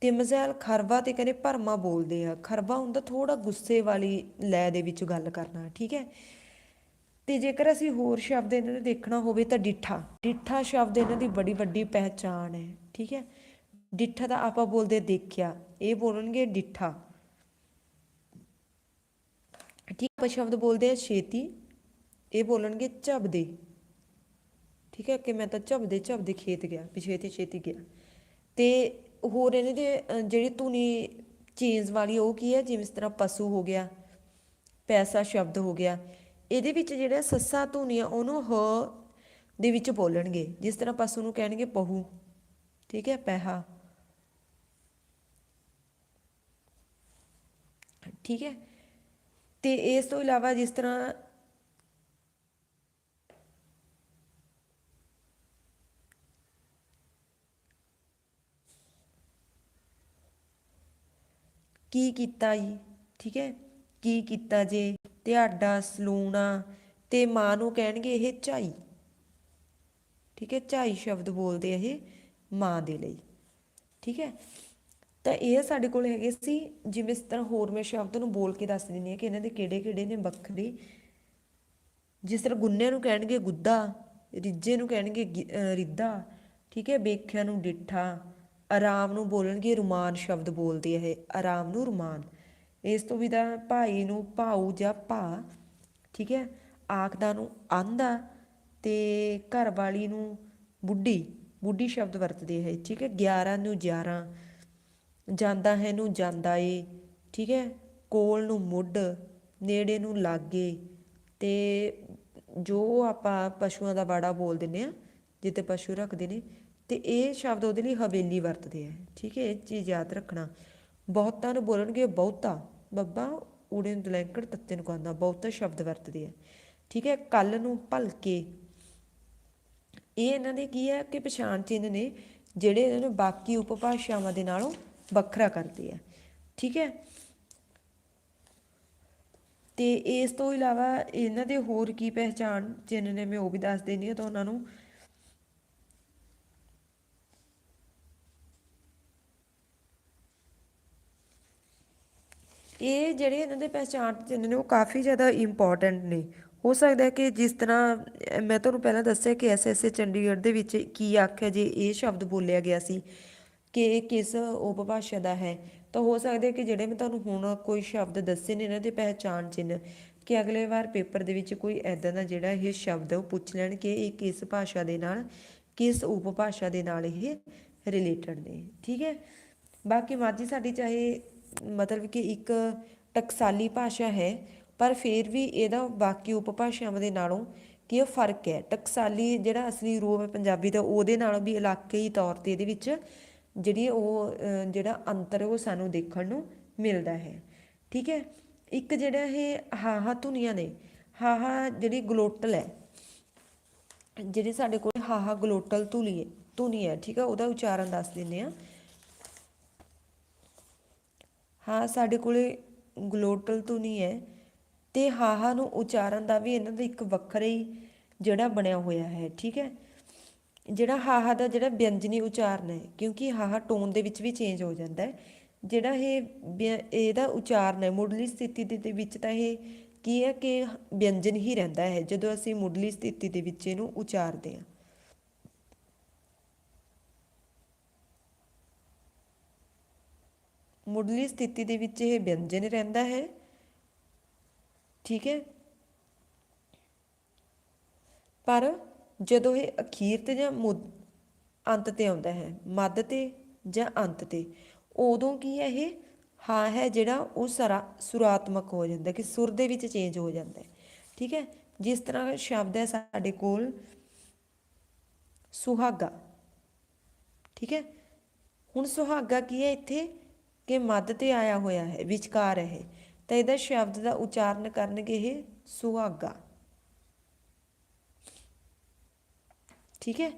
[SPEAKER 1] ਤੇ ਮਜ਼ੈਲ ਖਰਵਾ ਤੇ ਕਹਿੰਦੇ ਭਰਮਾ ਬੋਲਦੇ ਆ। ਖਰਵਾ ਹੁੰਦਾ ਥੋੜਾ ਗੁੱਸੇ ਵਾਲੀ ਲੈ ਦੇ ਵਿੱਚ ਗੱਲ ਕਰਨਾ, ਠੀਕ ਹੈ। ਤੇ ਜੇਕਰ ਅਸੀਂ ਹੋਰ ਸ਼ਬਦ ਇਹਨਾਂ ਨੂੰ ਦੇਖਣਾ ਹੋਵੇ ਤਾਂ ਡਿੱਠਾ। ਡਿੱਠਾ ਸ਼ਬਦ ਇਹਨਾਂ ਦੀ ਬੜੀ ਵੱਡੀ ਪਹਿਚਾਣ ਹੈ, ਠੀਕ ਹੈ। ਡਿੱਠਾ ਦਾ ਆਪਾਂ ਬੋਲਦੇ ਦੇਖਿਆ, ਇਹ ਬੋਲਣਗੇ ਡਿੱਠਾ। ਠੀਕ ਆਪਾਂ ਸ਼ਬਦ ਬੋਲਦੇ ਆ ਛੇਤੀ, ਇਹ ਬੋਲਣਗੇ ਝਬਦੇ। ਠੀਕ ਹੈ, ਕਿ ਮੈਂ ਤਾਂ ਝਬਦੇ ਝਬਦੇ ਖੇਤ ਗਿਆ, ਵੀ ਛੇਤੀ ਛੇਤੀ ਗਿਆ। ਤੇ ਹੋਰ ਇਹਨਾਂ ਦੇ ਜਿਹੜੀ ਧੁਨੀ ਚੇਂਜ ਵਾਲੀ, ਉਹ ਕੀ ਹੈ? ਜਿਵੇਂ ਇਸ ਤਰ੍ਹਾਂ ਪਸ਼ੂ ਹੋ ਗਿਆ, ਪੈਸਾ ਸ਼ਬਦ ਹੋ ਗਿਆ, ਇਹਦੇ ਵਿੱਚ ਜਿਹੜਾ ਸੱਸਾ ਧੁਨੀ ਆ, ਉਹਨੂੰ ਹ ਦੇ ਵਿੱਚ ਬੋਲਣਗੇ। ਜਿਸ ਤਰ੍ਹਾਂ ਪਸ਼ੂ ਨੂੰ ਕਹਿਣਗੇ ਪਹੂ। ਠੀਕ ਹੈ, ਪੈਹਾ। ਠੀਕ ਹੈ ਤੇ ਇਸ ਤੋਂ ਇਲਾਵਾ ਜਿਸ ਤਰ੍ਹਾਂ ਕੀ ਕੀਤਾ ਜੀ? ਠੀਕ ਹੈ। ਕੀ ਕੀਤਾ ਜੇ? ਤੁਹਾਡਾ ਸਲੂਣਾ ਤੇ ਮਾਂ ਨੂੰ ਕਹਿਣਗੇ ਇਹ ਝਾਈ। ਠੀਕ ਹੈ। ਝਾਈ ਸ਼ਬਦ ਬੋਲਦੇ ਇਹ ਮਾਂ ਦੇ ਲਈ। ਠੀਕ ਹੈ। ਤਾਂ ਇਹ ਸਾਡੇ ਕੋਲ ਹੈਗੇ ਸੀ, ਜਿਵੇਂ ਇਸ ਤਰ੍ਹਾਂ ਹੋਰ ਮੈਂ ਸ਼ਬਦ ਨੂੰ ਬੋਲ ਕੇ ਦੱਸ ਦਿੰਦੀ ਹਾਂ ਕਿ ਇਹਨਾਂ ਦੇ ਕਿਹੜੇ ਕਿਹੜੇ ਨੇ ਵੱਖਰੇ ਜਿਸ ਤਰ੍ਹਾਂ ਗੁੰਨੇ ਨੂੰ ਕਹਿਣਗੇ ਗੁੱਦਾ ਰਿੱਜੇ ਨੂੰ ਕਹਿਣਗੇ ਗਿ- ਠੀਕ ਹੈ ਵੇਖਿਆ ਨੂੰ ਡਿੱਠਾ, ਆਰਾਮ ਨੂੰ ਬੋਲਣਗੇ ਰੁਮਾਨ ਸ਼ਬਦ ਬੋਲਦੇ ਆ ਇਹ, ਆਰਾਮ ਨੂੰ ਰੁਮਾਨ। ਇਸ ਤੋਂ ਵੀ ਤਾਂ ਭਾਈ ਨੂੰ ਭਾਊ ਜਾਂ ਭਾ, ਠੀਕ ਹੈ, ਆਖਦਾ ਨੂੰ ਆਂਦਾ ਤੇ ਘਰ ਵਾਲੀ ਨੂੰ ਬੁੱਢੀ ਬੁੱਢੀ ਸ਼ਬਦ ਵਰਤਦੇ ਹੈ ਠੀਕ ਹੈ 11 ਨੂੰ 11 ਜਾਂਦਾ ਹੈ ਨੂੰ ਜਾਂਦਾ ਏ, ਠੀਕ ਹੈ? ਕੋਲ ਨੂੰ ਮੁੱਢ, ਨੇੜੇ ਨੂੰ ਲਾਗੇ ਤੇ ਜੋ ਆਪਾਂ ਪਸ਼ੂਆਂ ਦਾ ਬਾੜਾ ਬੋਲ ਦਿੰਦੇ ਆ ਜਿੱਤੇ ਪਸ਼ੂ ਰੱਖਦੇ ਨੇ, ਤੇ ਇਹ ਸ਼ਬਦ ਉਹਦੇ ਲਈ ਹਵੇਲੀ ਵਰਤਦੇ ਆ, ਠੀਕ ਹੈ? ਇਹ ਚੀਜ਼ ਯਾਦ ਰੱਖਣਾ। ਬਹੁਤਾਂ ਨੂੰ ਬੋਲਣਗੇ ਬਹੁਤਾ। ਬੱਬਾ, ਊੜੇ ਨੂੰ ਦਲੈਂਕੜ, ਤੱਤੇ ਨੂੰ ਕਹਿੰਦਾ ਬਹੁਤਾ ਸ਼ਬਦ ਵਰਤਦੇ ਆ, ਠੀਕ ਹੈ? ਕੱਲ ਨੂੰ ਭਲਕੇ। ਇਹ ਇਹਨਾਂ ਦੇ ਕੀ ਹੈ? ਕਿ ਪਛਾਣ ਚਿੰਨ੍ਹ ਨੇ, ਜਿਹੜੇ ਇਹਨਾਂ ਨੂੰ ਬਾਕੀ ਉਪਭਾਸ਼ਾਵਾਂ ਦੇ ਨਾਲੋਂ ਵੱਖਰਾ ਕਰਦੇ ਆ ਠੀਕ ਹੈ? ਤੇ ਇਸ ਤੋਂ ਇਲਾਵਾ ਇਹਨਾਂ ਦੇ ਹੋਰ ਕੀ ਪਹਿਚਾਣ ਚਿੰਨ੍ਹ ਨੇ ਮੈਂ ਉਹ ਵੀ ਦੱਸ ਦੇਣੀ ਆ ਤਾਂ ਉਹਨਾਂ ਨੂੰ ਇਹ ਜਿਹੜੇ ਇਹਨਾਂ ਦੇ ਪਹਿਚਾਣ ਚਿੰਨ੍ਹ ਨੇ ਉਹ ਕਾਫੀ ਜ਼ਿਆਦਾ ਇੰਪੋਰਟੈਂਟ ਨੇ। ਹੋ ਸਕਦਾ ਹੈ ਕਿ ਜਿਸ ਤਰ੍ਹਾਂ, ਮੈਂ ਤੁਹਾਨੂੰ ਪਹਿਲਾਂ ਦੱਸਿਆ ਕਿ ਐਸਐਸਏ ਚੰਡੀਗੜ੍ਹ ਦੇ ਵਿੱਚ ਕੀ ਆਖਿਆ ਜੇ ਇਹ ਸ਼ਬਦ ਬੋਲਿਆ ਗਿਆ ਸੀ। ਕਿ ਇਹ ਕਿਸ ਉਪਭਾਸ਼ਾ ਦਾ ਹੈ? ਤਾਂ ਹੋ ਸਕਦਾ ਕਿ ਜਿਹੜੇ ਮੈਂ ਤੁਹਾਨੂੰ ਹੁਣ ਕੋਈ ਸ਼ਬਦ ਦੱਸੇ ਨੇ ਇਹਨਾਂ ਦੇ ਪਹਿਚਾਣ ਚਿੰਨ੍ਹ, ਕਿ ਅਗਲੇ ਵਾਰ ਪੇਪਰ ਦੇ ਵਿੱਚ ਕੋਈ ਐਦਾਂ ਦਾ ਜਿਹੜਾ ਇਹ ਸ਼ਬਦ ਉਹ ਪੁੱਛ ਲੈਣ ਕਿ ਇਹ ਕਿਸ ਭਾਸ਼ਾ ਦੇ ਨਾਲ, ਕਿਸ ਉਪਭਾਸ਼ਾ ਦੇ ਨਾਲ ਇਹ ਰਿਲੇਟਡ ਨੇ। ਠੀਕ ਹੈ? ਬਾਕੀ ਮਾਝੀ ਸਾਡੀ ਚਾਹੇ ਮਤਲਬ ਕਿ ਇੱਕ ਟਕਸਾਲੀ ਭਾਸ਼ਾ ਹੈ, ਪਰ ਫਿਰ ਵੀ ਇਹਦਾ ਬਾਕੀ ਉਪਭਾਸ਼ਾਵਾਂ ਦੇ ਨਾਲੋਂ ਕੀ ਇਹ ਫ਼ਰਕ ਹੈ? ਟਕਸਾਲੀ ਜਿਹੜਾ ਅਸਲੀ ਰੂਪ ਹੈ ਪੰਜਾਬੀ ਦਾ, ਉਹਦੇ ਨਾਲੋਂ ਵੀ ਇਲਾਕਾਈ ਤੌਰ ਤੇ ਇਹਦੇ ਵਿੱਚ ਜਿਹੜੀ ਉਹ ਜਿਹੜਾ ਅੰਤਰ ਉਹ ਸਾਨੂੰ ਦੇਖਣ ਨੂੰ ਮਿਲਦਾ ਹੈ। ਠੀਕ ਹੈ? ਇੱਕ ਜਿਹੜਾ ਇਹ ਹਾਹਾ ਧੁਨੀਆਂ ਨੇ, ਹਾਹਾ ਜਿਹੜੀ ਗਲੋਟਲ ਹੈ, ਜਿਹੜੀ ਸਾਡੇ ਕੋਲ ਹਾਹਾ ਗਲੋਟਲ ਧੁਲੀ ਹੈ ਧੁਨੀ ਹੈ, ਠੀਕ ਹੈ? ਉਹਦਾ ਉਚਾਰਨ ਦੱਸ ਦਿੰਦੇ ਆ ਹਾਂ, ਸਾਡੇ ਕੋਲੇ ਗਲੋਟਲ ਧੁਨੀ ਹੈ ਤੇ ਹਾਹਾ ਨੂੰ ਉਚਾਰਨ ਦਾ ਵੀ ਇਹਨਾਂ ਦਾ ਇੱਕ ਵੱਖਰਾ ਹੀ ਜਿਹੜਾ ਬਣਿਆ ਹੋਇਆ ਹੈ, ਠੀਕ ਹੈ? ਜਿਹੜਾ ਹਾਹਾ ਦਾ ਜਿਹੜਾ ਵਿਅੰਜਨੀ ਉਚਾਰਨ ਹੈ, ਕਿਉਂਕਿ ਹਾਹਾ ਟੋਨ ਦੇ ਵਿੱਚ ਵੀ ਚੇਂਜ ਹੋ ਜਾਂਦਾ ਹੈ। ਜਿਹੜਾ ਇਹ ਵਿਅ- ਇਹਦਾ ਉਚਾਰਨ ਹੈ, ਮੁੱਢਲੀ ਸਥਿਤੀ ਦੇ ਵਿੱਚ ਤਾਂ ਇਹ ਕੀ ਹੈ ਕਿ ਵਿਅੰਜਨ ਹੀ ਰਹਿੰਦਾ ਹੈ, ਜਦੋਂ ਅਸੀਂ ਮੁੱਢਲੀ ਸਥਿਤੀ ਦੇ ਵਿੱਚ ਇਹਨੂੰ ਉਚਾਰਦੇ ਹਾਂ। ਮੁੱਢਲੀ ਸਥਿਤੀ ਦੇ ਵਿੱਚ ਇਹ ਵਿਅੰਜਨ ਰਹਿੰਦਾ ਹੈ। ਠੀਕ ਹੈ। ਪਰ ਜਦੋਂ ਇਹ ਅਖੀਰ ਤੇ ਜਾਂ ਮੁੱਧ ਅੰਤ ਤੇ ਆਉਂਦਾ ਹੈ, ਮੱਧ ਤੇ ਜਾਂ ਅੰਤ ਤੇ, ਉਦੋਂ ਕੀ ਹੈ ਇਹ? ਹਾਂ ਹੈ ਜਿਹੜਾ ਉਹ ਸਰਾ ਸੁਰਾਤਮਕ ਹੋ ਜਾਂਦਾ, ਕਿ ਸੁਰ ਦੇ ਵਿੱਚ ਚੇਂਜ ਹੋ ਜਾਂਦਾ ਹੈ। ਠੀਕ ਹੈ? ਜਿਸ ਤਰ੍ਹਾਂ ਸ਼ਬਦ ਹੈ ਸਾਡੇ ਕੋਲ, ਸੁਹਾਗਾ। ਠੀਕ ਹੈ? ਹੁਣ ਸੁਹਾਗਾ ਕੀ ਹੈ ਇੱਥੇ? ਕਿ ਮੱਧ ਤੇ ਆਇਆ ਹੋਇਆ ਹੈ, ਵਿਚਕਾਰ ਹੈ ਤਾਂ ਇਹਦਾ ਸ਼ਬਦ ਦਾ ਉਚਾਰਨ ਕਰਨਗੇ ਇਹ ਸੁਹਾਗਾ। ਠੀਕ ਹੈ?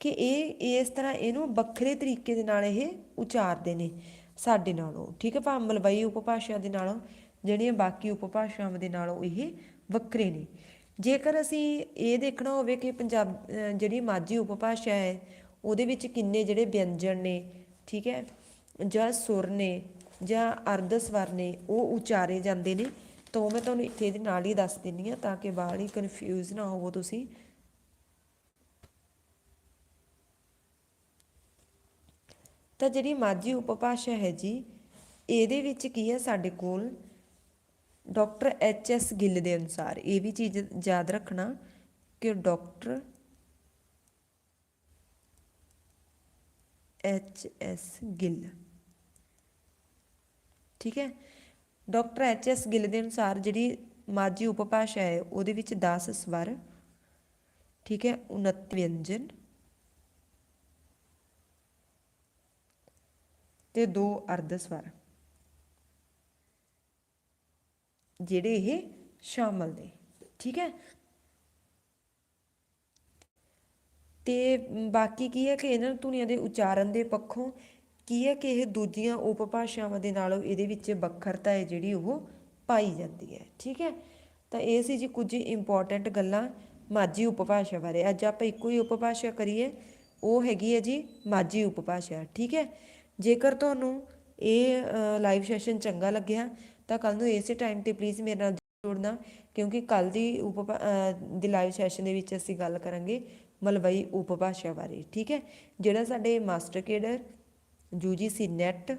[SPEAKER 1] ਕਿ ਇਹ ਇਸ ਤਰ੍ਹਾਂ ਇਹਨੂੰ ਵੱਖਰੇ ਤਰੀਕੇ ਦੇ ਨਾਲ ਇਹ ਉਚਾਰਦੇ ਨੇ ਸਾਡੇ ਨਾਲੋਂ, ਠੀਕ ਹੈ? ਭਾਵੇਂ ਮਲਵਈ ਉਪਭਾਸ਼ਾ ਦੇ ਨਾਲੋਂ, ਜਿਹੜੀਆਂ ਬਾਕੀ ਉਪਭਾਸ਼ਾਵਾਂ ਦੇ ਨਾਲੋਂ ਇਹ ਵੱਖਰੇ ਨੇ। ਜੇਕਰ ਅਸੀਂ ਇਹ ਦੇਖਣਾ ਹੋਵੇ ਕਿ ਪੰਜਾਬ ਜਿਹੜੀ ਮਾਝੀ ਉਪਭਾਸ਼ਾ ਹੈ, ਉਹਦੇ ਵਿੱਚ ਕਿੰਨੇ ਜਿਹੜੇ ਵਿਅੰਜਨ ਨੇ, ਠੀਕ ਹੈ? ਜਾਂ ਸੁਰ ਨੇ, ਜਾਂ ਅਰਧ ਸਵਰ ਨੇ, ਉਹ ਉਚਾਰੇ ਜਾਂਦੇ ਨੇ, ਤਾਂ ਉਹ ਮੈਂ ਤੁਹਾਨੂੰ ਇੱਥੇ ਇਹਦੇ ਨਾਲ ਹੀ ਦੱਸ ਦਿੰਨੀ ਆ ਤਾਂ ਕਿ ਬਾਹਲੀ ਕਨਫਿਊਜ਼ ਨਾ ਹੋਵੋ ਤੁਸੀਂ। ਤਾਂ ਜਿਹੜੀ ਮਾਝੀ ਉਪਭਾਸ਼ਾ ਹੈ ਜੀ, ਇਹਦੇ ਵਿੱਚ ਕੀ ਹੈ ਸਾਡੇ ਕੋਲ? ਡਾਕਟਰ ਐਚ ਐਸ ਗਿੱਲ ਦੇ ਅਨੁਸਾਰ ਇਹ ਵੀ ਚੀਜ਼ ਯਾਦ ਰੱਖਣਾ ਕਿ ਡਾਕਟਰ ਐਚ ਐਸ ਗਿੱਲ। ਠੀਕ ਹੈ? ਡਾਕਟਰ ਐਚ ਐਸ ਗਿੱਲ ਦੇ ਅਨੁਸਾਰ ਜਿਹੜੀ ਮਾਝੀ ਉਪਭਾਸ਼ਾ ਹੈ, ਉਹਦੇ ਵਿੱਚ 10 ਸਵਰ, ਠੀਕ ਹੈ 29 ਵਿਅੰਜਨ ਤੇ ਦੋ ਅਰਧ ਸਵਰ। ਜਿਹੜੇ ਇਹ ਸ਼ਾਮਲ ਨੇ, ਠੀਕ ਹੈ? ਤੇ ਬਾਕੀ ਕੀ ਹੈ ਕਿ ਇਹਨਾਂ ਧੁਨੀਆਂ ਦੇ ਉਚਾਰਨ ਦੇ ਪੱਖੋਂ ਕੀ ਹੈ ਕਿ ਇਹ ਦੂਜੀਆਂ ਉਪਭਾਸ਼ਾਵਾਂ ਦੇ ਨਾਲੋਂ ਇਹਦੇ ਵਿੱਚ ਵੱਖਰਤਾ ਹੈ ਜਿਹੜੀ ਉਹ ਪਾਈ ਜਾਂਦੀ ਹੈ, ਠੀਕ ਹੈ? ਤਾਂ ਇਹ ਸੀ ਜੀ ਕੁਝ ਇੰਪੋਰਟੈਂਟ ਗੱਲਾਂ ਮਾਝੀ ਉਪਭਾਸ਼ਾ ਬਾਰੇ। ਅੱਜ ਆਪਾਂ ਇੱਕੋ ਹੀ ਉਪਭਾਸ਼ਾ ਕਰੀਏ, ਉਹ ਹੈਗੀ ਹੈ ਜੀ ਮਾਝੀ ਉਪਭਾਸ਼ਾ, ਠੀਕ ਹੈ? ਜੇਕਰ ਤੁਹਾਨੂੰ ਇਹ ਲਾਈਵ ਸੈਸ਼ਨ ਚੰਗਾ ਲੱਗਿਆ, ਤਾਂ ਕੱਲ ਨੂੰ ਇਸੇ ਟਾਈਮ ਤੇ ਪਲੀਜ਼ ਮੇਰੇ ਨਾਲ ਜੁੜਨਾ ਕਿਉਂਕਿ ਕੱਲ ਦੀ ਉਪ ਦੀ ਲਾਈਵ ਸੈਸ਼ਨ ਦੇ ਵਿੱਚ ਅਸੀਂ ਗੱਲ ਕਰਾਂਗੇ ਮਲਵਈ ਉਪਭਾਸ਼ਾ ਬਾਰੇ, ਠੀਕ ਹੈ? ਜਿਹੜਾ ਸਾਡੇ master cadre UGC NET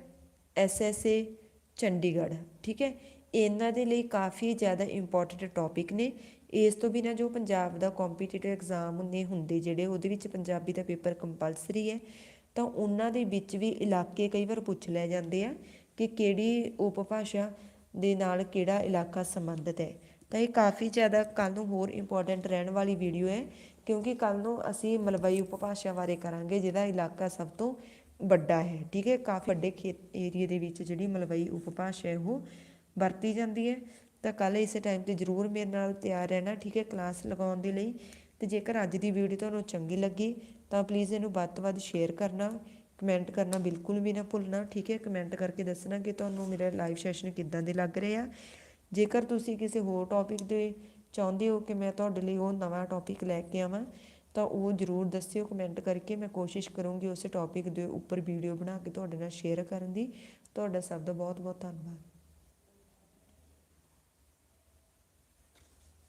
[SPEAKER 1] SSA Chandigarh, ਠੀਕ ਹੈ? ਇਹਨਾਂ ਦੇ ਲਈ ਕਾਫੀ ਜ਼ਿਆਦਾ ਇੰਪੋਰਟੈਂਟ ਟੌਪਿਕ ਨੇ। ਇਸ ਤੋਂ ਬਿਨਾਂ ਜੋ ਪੰਜਾਬ ਦਾ ਕੰਪੀਟੀਟਿਵ ਐਗਜ਼ਾਮ ਨੇ ਹੁੰਦੇ ਜਿਹੜੇ, ਉਹਦੇ ਵਿੱਚ ਪੰਜਾਬੀ ਦਾ ਪੇਪਰ ਕੰਪਲਸਰੀ ਹੈ। ਤਾਂ ਉਹਨਾਂ ਦੇ ਵਿੱਚ ਵੀ ਇਲਾਕੇ ਕਈ ਵਾਰ ਪੁੱਛ ਲੈ ਜਾਂਦੇ ਆ ਕਿ ਕਿਹੜੀ ਉਪਭਾਸ਼ਾ ਦੇ ਨਾਲ ਕਿਹੜਾ ਇਲਾਕਾ ਸੰਬੰਧਿਤ ਹੈ। ਤਾਂ ਇਹ ਕਾਫੀ ਜ਼ਿਆਦਾ ਕੱਲ ਨੂੰ ਹੋਰ ਇੰਪੋਰਟੈਂਟ ਰਹਿਣ ਵਾਲੀ ਵੀਡੀਓ ਹੈ, ਕਿਉਂਕਿ ਕੱਲ ਨੂੰ ਅਸੀਂ ਮਲਵਈ ਉਪਭਾਸ਼ਾ ਬਾਰੇ ਕਰਾਂਗੇ, ਜਿਹਦਾ ਇਲਾਕਾ ਸਭ ਤੋਂ ਵੱਡਾ ਹੈ, ਠੀਕ ਹੈ? ਕਾਫੀ ਵੱਡੇ ਖੇਤ ਏਰੀਏ ਦੇ ਵਿੱਚ ਜਿਹੜੀ ਮਲਵਈ ਉਪਭਾਸ਼ਾ ਹੈ, ਉਹ ਵਰਤੀ ਜਾਂਦੀ ਹੈ। ਤਾਂ ਕੱਲ ਇਸੇ ਟਾਈਮ ਤੇ ਜ਼ਰੂਰ ਮੇਰੇ ਨਾਲ ਤਿਆਰ ਰਹਿਣਾ, ਠੀਕ ਹੈ? ਕਲਾਸ ਲਗਾਉਣ ਦੇ ਲਈ। ਤੇ ਜੇਕਰ ਅੱਜ ਦੀ ਵੀਡੀਓ ਤੁਹਾਨੂੰ ਚੰਗੀ ਲੱਗੀ ਤਾਂ ਪਲੀਜ਼ ਇਹਨੂੰ ਵੱਧ ਤੋਂ ਵੱਧ ਸ਼ੇਅਰ ਕਰਨਾ ਕਮੈਂਟ ਕਰਨਾ ਬਿਲਕੁਲ ਵੀ ਨਾ ਭੁੱਲਣਾ, ਠੀਕ ਹੈ? ਕਮੈਂਟ ਕਰਕੇ ਦੱਸਣਾ ਕਿ ਤੁਹਾਨੂੰ ਮੇਰਾ ਲਾਈਵ ਸੈਸ਼ਨ ਕਿੱਦਾਂ ਦੇ ਲੱਗ ਰਹੇ ਆ। ਜੇਕਰ ਤੁਸੀਂ ਕਿਸੇ ਹੋਰ ਟੌਪਿਕ ਦੇ ਚਾਹੁੰਦੇ ਹੋ ਕਿ ਮੈਂ ਤੁਹਾਡੇ ਲਈ ਉਹ ਨਵਾਂ ਟੌਪਿਕ ਲੈ ਕੇ ਆਵਾਂ, ਤਾਂ ਉਹ ਜ਼ਰੂਰ ਦੱਸਿਓ ਕਮੈਂਟ ਕਰਕੇ ਮੈਂ ਕੋਸ਼ਿਸ਼ ਕਰੂੰਗੀ ਉਸ ਟੌਪਿਕ ਦੇ ਉੱਪਰ ਵੀਡੀਓ ਬਣਾ ਕੇ ਤੁਹਾਡੇ ਨਾਲ ਸ਼ੇਅਰ ਕਰਨ ਦੀ। ਤੁਹਾਡਾ ਸਭ ਦਾ ਬਹੁਤ ਬਹੁਤ ਧੰਨਵਾਦ।